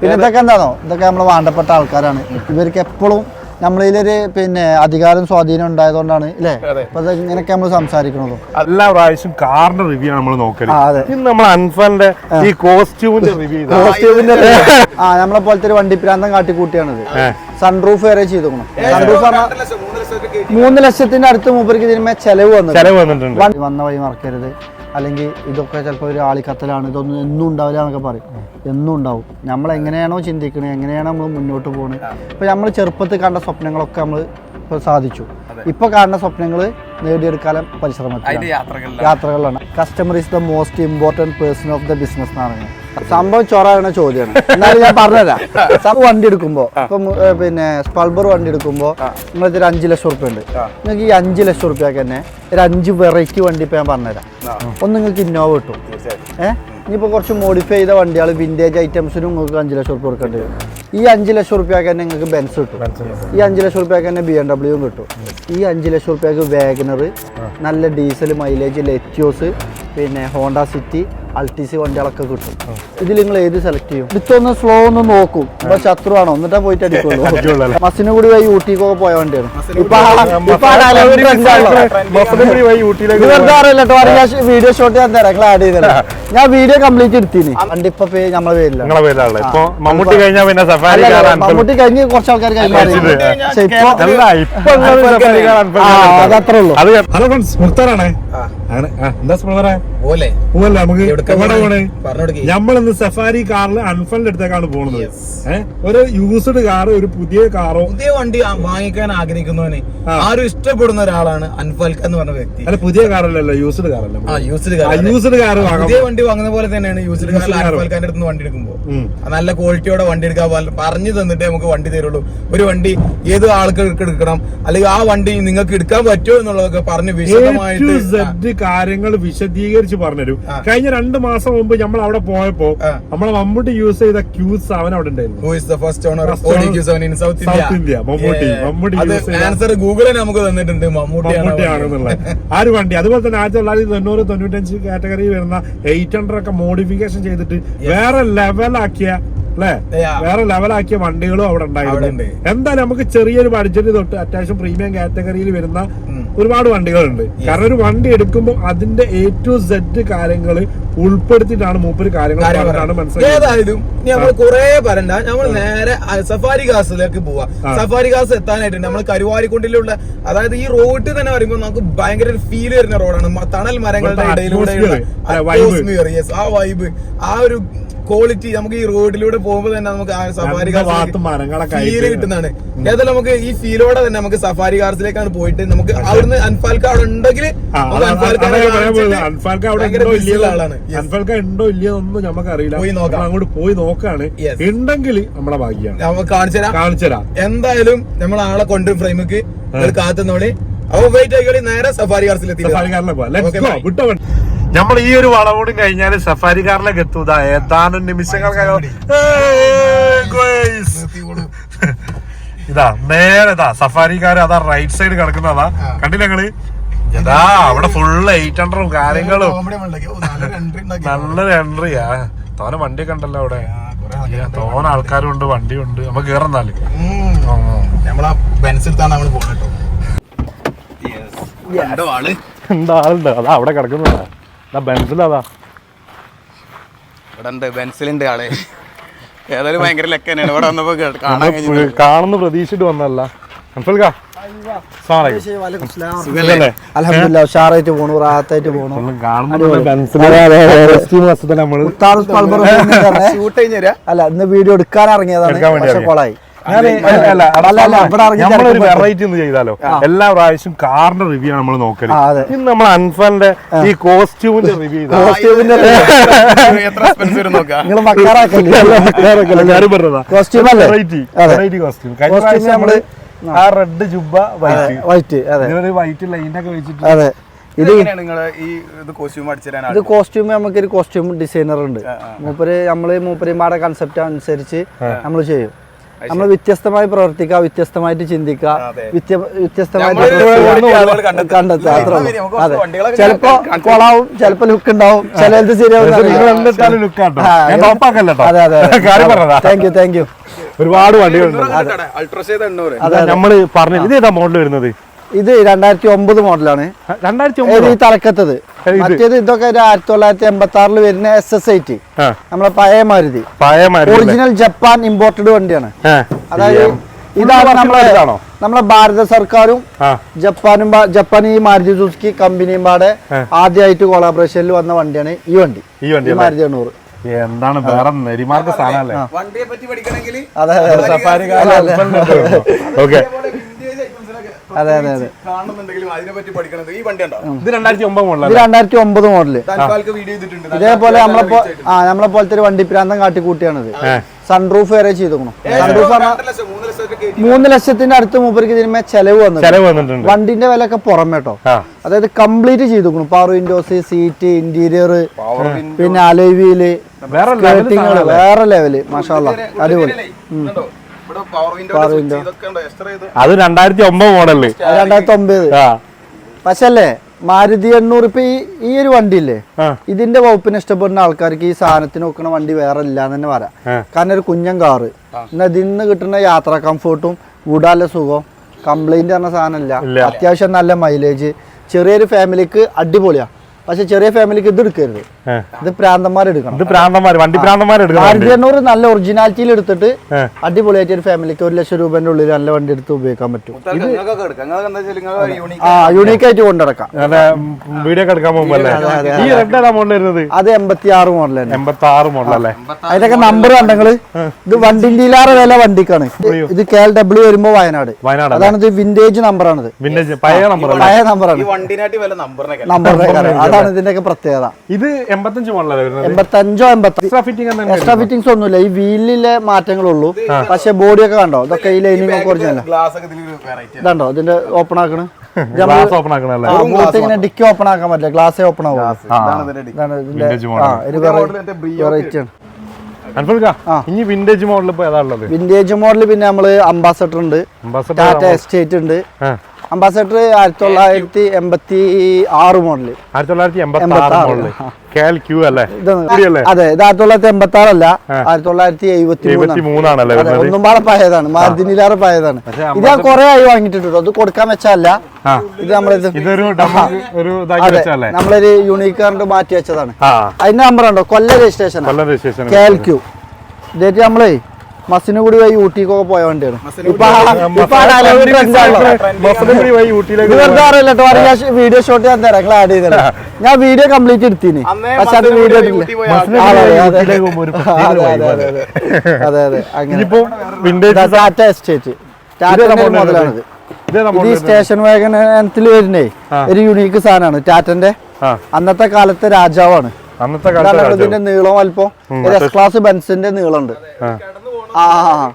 പിന്നെ ഇതൊക്കെ എന്താണോ ഇതൊക്കെ നമ്മൾ വേണ്ടപ്പെട്ട ആൾക്കാരാണ്. ഇവർക്ക് എപ്പോഴും നമ്മളിലൊരു പിന്നെ അധികാരം സ്വാധീനം ഉണ്ടായതുകൊണ്ടാണ് അല്ലേ അപ്പൊ ഇങ്ങനെയൊക്കെ നമ്മൾ സംസാരിക്കണതും എല്ലാ പ്രാവശ്യം കാറിന്റെ റിവ്യൂ ആണ് നമ്മൾ നോക്കൽ. ആ, നമ്മൾ അൻഫലിന്റെ ഈ കോസ്റ്റ്യൂമിന്റെ റിവ്യൂ കോസ്റ്റ്യൂമിന്റെ ആ നമ്മളെ പോലത്തെ ഒരു വണ്ടി പ്രാന്തം കാട്ടിക്കൂട്ടിയാണിത് സൺറൂഫ് വരെ ചെയ്തു സൺറൂഫ് പറഞ്ഞാൽ മൂന്ന് ലക്ഷത്തിന്റെ അടുത്ത് മൂപ്പർക്ക് ഇതിന്മേ ചെലവ് വന്നു ചെലവ് വന്നിട്ടുണ്ട്. വന്ന വഴി മറക്കരുത്. അല്ലെങ്കിൽ ഇതൊക്കെ ചിലപ്പോൾ ഒരു ആളിക്കത്തലാണ് ഇതൊന്നും എന്നും ഉണ്ടാവില്ല എന്നൊക്കെ പറയും. എന്നും ഉണ്ടാവും. നമ്മൾ എങ്ങനെയാണോ ചിന്തിക്കുന്നത് എങ്ങനെയാണോ നമ്മൾ മുന്നോട്ട് പോകുന്നത് ഇപ്പോൾ നമ്മൾ ചെറുപ്പത്തിൽ കണ്ട സ്വപ്നങ്ങളൊക്കെ നമ്മൾ ഇപ്പോൾ സാധിച്ചു. ഇപ്പോൾ കാണുന്ന സ്വപ്നങ്ങൾ നേടിയെടുക്കാൻ പരിശ്രമത്തിൽ യാത്രകളിലാണ്. Customer is the most important person of the business എന്നാണ്. സംഭവം ചൊറാകണ ചോദ്യമാണ് എന്നാലും ഞാൻ പറഞ്ഞുതരാം. സംഭവം വണ്ടി എടുക്കുമ്പോൾ ഇപ്പം പിന്നെ സ്പൾബർ വണ്ടി എടുക്കുമ്പോൾ നിങ്ങൾക്ക് ഒരു അഞ്ച് ലക്ഷം റുപ്യ ഉണ്ട്. നിങ്ങൾക്ക് ഈ അഞ്ച് ലക്ഷം റുപ്യക്ക് തന്നെ ഒരു അഞ്ച് വെറൈറ്റി വണ്ടി ഇപ്പം ഞാൻ പറഞ്ഞുതരാം. ഒന്ന് നിങ്ങൾക്ക് ഇന്നോവ കിട്ടും. ഏഹ് ഇനിയിപ്പോൾ കുറച്ച് മോഡിഫൈ ചെയ്ത വണ്ടികൾ വിന്റേജ് ഐറ്റംസിനും നിങ്ങൾക്ക് അഞ്ച് ലക്ഷം റുപ്യ കൊടുക്കേണ്ടി വരും. ഈ അഞ്ച് ലക്ഷം റുപ്യക്ക് തന്നെ നിങ്ങൾക്ക് ബെൻസ് കിട്ടും. ഈ അഞ്ച് ലക്ഷം റുപ്യക്ക് തന്നെ ബി എം ഡബ്ല്യൂ കിട്ടും. ഈ അഞ്ച് ലക്ഷം റുപ്യക്ക് വാഗനർ നല്ല ഡീസൽ മൈലേജ് ലെറ്റ്യോസ് പിന്നെ ഹോണ്ട സിറ്റി അൾട്ടിസി വണ്ടികളൊക്കെ കിട്ടും. ഇതിൽ നിങ്ങൾ ഏത് സെലക്ട് ചെയ്യും? ഇതൊന്ന് സ്ലോ ഒന്ന് നോക്കും. ഇപ്പൊ ശത്രുവാണോ? എന്നിട്ടാ പോയിട്ട് അടിക്കുള്ളൂ. മസിന് കൂടി വഴി ഊട്ടിക്കൊക്കെ പോയ വണ്ടിയാണ്. ഇപ്പൊ വീഡിയോ ഷോട്ട് ഞാൻ തരാം. ക്ലാഡ് ആഡ് ചെയ്തല്ല ഞാൻ വീഡിയോ കംപ്ലീറ്റ് എടുത്തിന്. വണ്ടി ഇപ്പൊ നമ്മളെ പേരില്ല ഇപ്പൊ മമ്മൂട്ടി കഴിഞ്ഞാൽ പിന്നെ സഫാരി മമ്മൂട്ടി കഴിഞ്ഞ് കുറച്ച് ആൾക്കാർ ഉള്ളൂ. ഹലോ ഫ്രണ്ട്സ് സഫാരി കാറിൽ അൺഫണ്ട് അടുത്തേക്കാണ് പോകുന്നത് ഒരു യൂസ്ഡ് കാർ ഒരു പുതിയ കാറോ പുതിയ വണ്ടി വാങ്ങിക്കാൻ ആഗ്രഹിക്കുന്നവന് ആരും ഇഷ്ടപ്പെടുന്ന ഒരാളാണ് അൻഫൽക്ക എന്ന് പറഞ്ഞ വ്യക്തി. അല്ല പുതിയ കാറല്ലല്ലോ യൂസ്ഡ് കാറല്ല ആ യൂസ്ഡ് കാർ യൂസ്ഡ് കാർ പുതിയ വണ്ടി വാങ്ങുന്ന പോലെ തന്നെയാണ് യൂസ്ഡ് കാർ. അൻഫൽക്കാന്റെ അടുത്ത് വണ്ടി എടുക്കുമ്പോ. ആ നല്ല ക്വാളിറ്റിയോടെ വണ്ടി എടുക്കാൻ പറഞ്ഞു തന്നിട്ടേ നമുക്ക് വണ്ടി തരുള്ളൂ. ഒരു വണ്ടി ഏത് ആൾക്കാർക്ക് എടുക്കണം? അല്ലെങ്കിൽ ആ വണ്ടി നിങ്ങൾക്ക് എടുക്കാൻ പറ്റുമോ എന്നുള്ളതൊക്കെ പറഞ്ഞ് വിശദമായിട്ട് കാര്യങ്ങൾ വിശദീകരിച്ച് പറഞ്ഞുതരും. കഴിഞ്ഞ രണ്ട് മാസം മുമ്പ് നമ്മൾ അവിടെ പോയപ്പോ. നമ്മളെ മമ്മൂട്ടി യൂസ് ചെയ്ത ക്യൂസ് അവൻ അവിടെ ഉണ്ടായിരുന്നു. Who is the first owner? Of First Audi owner Q7 in South South India? India. Mammootty. Yeah. Mammootty അത് ആൻസർ ഗൂഗിൾ നമുക്ക് തന്നിട്ടുണ്ട്. മമ്മൂട്ടിയാണ് മമ്മൂട്ടിയാണെന്നുള്ള ആ ഒരു വണ്ടി. അതുപോലെ തന്നെ ആയിരത്തി തൊള്ളായിരത്തി തൊണ്ണൂറ് തൊണ്ണൂറ്റഞ്ച് കാറ്റഗറി വരുന്ന എയ്റ്റ് ഹൺഡ്രഡ് ഒക്കെ മോഡിഫിക്കേഷൻ ചെയ്തിട്ട് വേറെ ലെവലാക്കിയ അല്ലേ. വേറെ ലെവലാക്കിയ വണ്ടികളും അവിടെ ഉണ്ടായിട്ടുണ്ട് എന്തായാലും നമുക്ക് ചെറിയൊരു ബഡ്ജറ്റ് തൊട്ട് അത്യാവശ്യം പ്രീമിയം കാറ്റഗറിയിൽ വരുന്ന ഒരുപാട് വണ്ടികളുണ്ട്. കാരണം ഒരു വണ്ടി എടുക്കുമ്പോൾ അതിന്റെ എ ടു സെഡ് കാര്യങ്ങൾ ഉൾപ്പെടുത്തിയിട്ടാണ് മൂപ്പര് കാര്യങ്ങൾ ഏതായാലും നമ്മൾ കുറെ പറയണ്ട. നമ്മൾ നേരെ സഫാരി കാസിലേക്ക് പോവാ. സഫാരി ഗാസ് എത്താനായിട്ട് നമ്മൾ കരുവാരിക്കുണ്ടിലുള്ള അതായത് ഈ റോഡ് തന്നെ പറയുമ്പോൾ നമുക്ക് ഭയങ്കര ഒരു ഫീൽ വരുന്ന റോഡാണ് തണൽ മരങ്ങളുടെ ഇടയിലൂടെ. ആ വൈബ് ആ ഒരു ക്വാളിറ്റി നമുക്ക് ഈ റോഡിലൂടെ പോകുമ്പോൾ തന്നെ നമുക്ക് ആ സഫാരി ഫീൽ കിട്ടുന്നതാണ്. ഏതായാലും നമുക്ക് ഈ ഫീലോടെ തന്നെ നമുക്ക് സഫാരി കാർസിലേക്കാണ് പോയിട്ട് നമുക്ക് അവിടുന്ന് അൻഫാൽക്ക അവിടെ ഉണ്ടെങ്കിൽ അൻഫാൽക്ക ഉണ്ടോ busy ഇല്ലയോ? ഉള്ള ആളാണ്. Yes. ഉണ്ടോ ഇല്ലയോ ഒന്നും നമുക്ക് അറിയില്ല പോയി നോക്കാം. അങ്ങോട്ട് പോയി നോക്കാണ്. ഉണ്ടെങ്കിൽ നമ്മളെ ഭാഗ്യാണ്. നമുക്ക് കാണിച്ചു തരാം. എന്തായാലും നമ്മൾ ആളെ കൊണ്ടുവരും ഫ്രെയിമിക്ക് കാത്തുന്നോളി. അപ്പൊ വെയിറ്റ് ആയിക്കോളി നേരെ സഫാരി കാർസിലെത്തി സഫാരി കാറിലെ. വിട്ടോ. നമ്മൾ ഈ ഒരു വളവോടും കഴിഞ്ഞാൽ സഫാരി കാറിലേക്ക് എത്തൂതാ ഏതാനും നിമിഷങ്ങൾ. ഇതാ നേരെ ഇതാ സഫാരി കാർ അതാ റൈറ്റ് സൈഡ് കിടക്കുന്നതാ. കണ്ടില്ല ഞങ്ങൾ ഇതാ അവിടെ ഫുള്ള് എയ്റ്റ് ഹൺഡ്രഡും കാര്യങ്ങളും. നല്ലൊരു എൻട്രിയാ തോന വണ്ടിയൊക്കെ ഉണ്ടല്ലോ അവിടെ. തോന ആൾക്കാരും ഉണ്ട് വണ്ടി ഉണ്ട്. നമ്മ നമ്മളാ ബെൻസിലാണ് നമ്മൾ പോകുന്നത് കേട്ടോ. അതാ അവിടെ കിടക്കുന്നതാ. ബെൻസിലതാ ഇവിടെ ഉണ്ട് ബെൻസിലുണ്ട് ആൾ. ഏതായാലും ഭയങ്കര ലെക്ക തന്നെയാണ് ഇവിടെ വന്നപ്പോ കേ- കാണാൻ കഴിഞ്ഞത് കാണുന്ന പ്രതീക്ഷിച്ചിട്ട് വന്നല്ല മനസ്സിലാ ഉഷാറായിട്ട് പോണു റാത്തായിട്ട് പോണു. അല്ല ഇന്ന് വീഡിയോ എടുക്കാൻ ഇറങ്ങിയതാണ്. എടുക്കാൻ പക്ഷെ കൊളായി. നമ്മളൊരു വെറൈറ്റി ഒന്ന് ചെയ്താലോ? എല്ലാ പ്രാവശ്യം കാറിന്റെ റിവ്യൂ ആണ് നമ്മൾ നോക്കൽ. ഇന്ന് നമ്മൾ അൻഫാന്റെ ഈ കോസ്റ്റ്യൂമിന്റെ റിവ്യൂ കോസ്റ്റ്യൂമിന്റെ എത്ര എക്സ്പെൻസ് വരും നോക്കാം. നിങ്ങൾ മക്കാറാക്കല്ലേ? എല്ലാരും പറഞ്ഞതാ. Costume. അല്ലേ? വെറൈറ്റി വെറൈറ്റി കോസ്റ്റ്യൂം ആ. റെഡ് ജുബ വൈറ്റ് വൈറ്റ് അതെ. ഇതൊരു വൈറ്റ് ലൈനൊക്കെ വെച്ചിട്ട് അതെ. ഇത് ഇത് കോസ്റ്റ്യൂം നമുക്ക് ഒരു ഇത് കോസ്റ്റ്യൂം നമുക്കൊരു കോസ്റ്റ്യൂം ഡിസൈനർ ഉണ്ട്. മൂപ്പര് നമ്മൾ മൂപ്പരിമാരുടെ കൺസെപ്റ്റ് അനുസരിച്ച് നമ്മൾ ചെയ്യും. നമ്മൾ വ്യത്യസ്തമായി പ്രവർത്തിക്കുക വ്യത്യസ്തമായിട്ട് ചിന്തിക്കുക വ്യത്യസ്തമായിട്ട് കണ്ടെത്തുക. അത്രേ അതെ. ചിലപ്പോ കൊളാവും ചിലപ്പോ ലുക്ക് ഉണ്ടാവും ചിലത് ശരിയാവും അതെ അതെ താങ്ക് യു താങ്ക് യു ഒരുപാട് വണ്ടികളുണ്ട്. നമ്മൾ പറഞ്ഞു ഇത് ഏതാ മോഡൽ വരുന്നത്? ഇത് രണ്ടായിരത്തി ഒമ്പത് മോഡലാണ് രണ്ടായിരത്തി ഏത് ഒമ്പത് ഈ തലക്കത്തത്? മറ്റേത് ഇതൊക്കെ ഒരു ആയിരത്തി തൊള്ളായിരത്തി എൺപത്തി ആറിൽ വരുന്ന എസ് എസ് ഐ ടി നമ്മളെ പഴയ മാരുതി? ഒറിജിനൽ ജപ്പാൻ ഇമ്പോർട്ടഡ് വണ്ടിയാണ്. അതായത് ഇതാണ് നമ്മളെ നമ്മളെ ഭാരത സർക്കാരും ജപ്പാനും ജപ്പാൻ ഈ മാരുതി സുസുക്കി കമ്പനിയും പാടെ ആദ്യമായിട്ട് കൊളാബറേഷനിൽ വന്ന വണ്ടിയാണ് ഈ വണ്ടി. ഈ വണ്ടി? മാരുതി എണ്ണൂറ്. എന്താണ് വേറെ നെരിമാർക്ക് സാധനല്ലേ വണ്ടിയെ പറ്റി പഠിക്കണമെങ്കിൽ അതെ അതെ അതെ. സഫാരി അല്ല, അല്ല. ഓക്കെ അതെ അതെ അതെ. കാണുന്നുണ്ടെങ്കിലും അതിനെ പഠിക്കണത് ഈ വണ്ടി ഉണ്ടോ? ഇത് രണ്ടായിരത്തി ഒമ്പത് രണ്ടായിരത്തി മോഡൽ. വീഡിയോ ചെയ്തിട്ടുണ്ട്. ഇതേപോലെ നമ്മളെ ആ നമ്മളെ പോലത്തെ ഒരു വണ്ടി പ്രാന്തം കാട്ടി കാട്ടിക്കൂട്ടിയാണിത് സൺറൂഫ് വരെ ചെയ്തോണം സൺറൂഫ് മൂന്ന് ലക്ഷത്തിന്റെ അടുത്ത് മൂപ്പർക്ക് ഇതിന്മേ ചെലവ് വന്നു വന്നിട്ടുണ്ട്. വണ്ടിന്റെ വില ഒക്കെ പുറമേട്ടോ അതായത് കംപ്ലീറ്റ് ചെയ്തോക്കണം. പവർ വിൻഡോസ് സീറ്റ് ഇന്റീരിയർ പിന്നെ അലോവിയിൽ വേറെ ലെവൽ മാഷാല്ല അടിപൊളി. പവർ വിൻഡോ അത് രണ്ടായിരത്തി ഒമ്പത് മോഡൽ. രണ്ടായിരത്തി ഒമ്പത് ആ. പക്ഷേ അല്ലേ മാരുതി എണ്ണൂറ് ഇപ്പൊ ഈ ഈ ഒരു വണ്ടി ഇല്ലേ ഇതിന്റെ വകുപ്പിന് ഇഷ്ടപ്പെടുന്ന ആൾക്കാർക്ക് ഈ സാധനത്തിന് നോക്കുന്ന വണ്ടി വേറെ ഇല്ലാന്ന് തന്നെ പറയാം കാരണം ഒരു കുഞ്ഞൻ കാറ് എന്നാൽ ഇതിൽ നിന്ന് കിട്ടുന്ന യാത്രാ കംഫോർട്ടും കൂടാല്ല സുഖം കംപ്ലൈന്റ് പറഞ്ഞ സാധനം അല്ല അത്യാവശ്യം നല്ല മൈലേജ് ചെറിയൊരു ഫാമിലിക്ക് അടിപൊളിയാ. പക്ഷെ ചെറിയ ഫാമിലിക്ക് ഇത് എടുക്കരുത്. ഇത് പ്രാന്തന്മാരെടുക്കണം ഇത് പ്രാന്തന്മാർ വണ്ടി പ്രാന്തന്മാര് എടുക്കണം എണ്ണൂറ് നല്ല ഒറിജിനാലിറ്റിയിൽ എടുത്തിട്ട്. അടിപൊളിയായിട്ട് ഒരു ഫാമിലിക്ക് ഒരു ലക്ഷം രൂപന്റെ ഉള്ളിൽ നല്ല വണ്ടി എടുത്ത് ഉപയോഗിക്കാൻ പറ്റും. നിങ്ങൾക്കൊക്കെ എടുക്കാം. നിങ്ങൾക്ക് എന്താ വെച്ചാൽ നിങ്ങൾ യൂണിക് ആ യൂണീക്ക് ആയിട്ട് കൊണ്ടിടക്കാം വീഡിയോ എടുക്കാൻ പോകുമ്പോൾ അല്ലേ? മോഡൽ അത് എൺപത്തി ആറ് മോഡൽ തന്നെ. എൺപത്തി ആറ് മോഡലല്ലേ അതിനൊക്കെ നമ്പർ കണ്ടെങ്കിൽ ഇത് വണ്ടി ഇല്ലാറെ വില വണ്ടിക്കാണ്. ഇത് കെ എൽ ഡബ്ല്യു വരുമ്പോ വയനാട്. വയനാട് അതാണ് ഇത് വിന്റേജ് നമ്പറാണ് വിന്റേജ് പഴയ നമ്പർ ആണ്. പഴയ നമ്പറാണ് നമ്പറിനൊക്കെ നമ്പറിന്റെ അതാണ് ഇതിന്റെയൊക്കെ പ്രത്യേകത. ഇത് എൺപത്തഞ്ച് എൺപത്തഞ്ചോ എൺപത്തി എക്സ്ട്രാ ഫിറ്റിംഗ് ഒന്നും ഇല്ല. ഫിറ്റിംഗ്സ് ഒന്നുമില്ല ഈ വീലിലെ മാറ്റങ്ങളുള്ളൂ. പക്ഷെ ബോഡിയൊക്കെ കണ്ടോ? ഇതൊക്കെ ഈ ലൈനിങ് ഒക്കെ വെറൈറ്റി ഇതുണ്ടോ? ഇതിന്റെ ഓപ്പൺ ആക്കണ്? ഇങ്ങനെ ഡിക്കി ഓപ്പൺ ആക്കാൻ പറ്റില്ല. ഗ്ലാസ് ഓപ്പൺ ആവും വെറൈറ്റി ആണ്. ഇനി വിന്റേജ് മോഡൽ വിന്റേജ് മോഡൽ പിന്നെ നമ്മൾ അംബാസഡർ ഉണ്ട്. ടാറ്റ എസ്റ്റേറ്റ് ഉണ്ട്. ആ. അംബാസഡർ ആയിരത്തി തൊള്ളായിരത്തി എൺപത്തി ആറ് മോഡൽ ആയിരത്തി തൊള്ളായിരത്തി എൺപത്തി ആറ് മോഡൽ കെ എൽ ക്യൂ അല്ലേ? അതെ ഇത് ആയിരത്തി തൊള്ളായിരത്തി എൺപത്തി ആറല്ല ആയിരത്തി തൊള്ളായിരത്തി എഴുപത്തി എഴുപത്തി മൂന്നാണല്ലേ അതെ വരുന്നത്? ഒന്നും പാടെ പഴയതാണ് മാരുതിനിലാറ് പഴയതാണ്. ഇത് ഞാൻ കുറെ ആയി വാങ്ങിയിട്ടുണ്ട് അത് കൊടുക്കാൻ വെച്ചല്ല ഇത് നമ്മളിത് നമ്മളൊരു യൂണിക് മാറ്റി വെച്ചതാണ്. അതിന്റെ നമ്പർ ഉണ്ടോ? കൊല്ല registration Kollam registration K L Q ഇതേറ്റ് നമ്മളേ മസിന് കൂടി വഴി ഊട്ടിക്കൊക്കെ പോയ വണ്ടിയാണ്. അറിയില്ല വീഡിയോ ഷോട്ട് ഞാൻ തരാം ആഡ് ചെയ്തരാം ഞാൻ വീഡിയോ കംപ്ലീറ്റ് എടുത്തിന്. പക്ഷെ അത് വീഡിയോ അതെ, അതെ. അങ്ങനെ. എസ്റ്റേറ്റ് ടാറ്റ model മുതലാണിത് ഇത് ഈ സ്റ്റേഷൻ വാഗനത്തിൽ വരുന്നേ ഒരു യുണീക്ക് സാധനമാണ്. ടാറ്റന്റെ അന്നത്തെ കാലത്തെ രാജാവാണ്. അന്നത്തെ കാലത്തെ നീളം അല്പം. എസ് ക്ലാസ് ബെൻസിന്റെ നീളമുണ്ട്. ആ.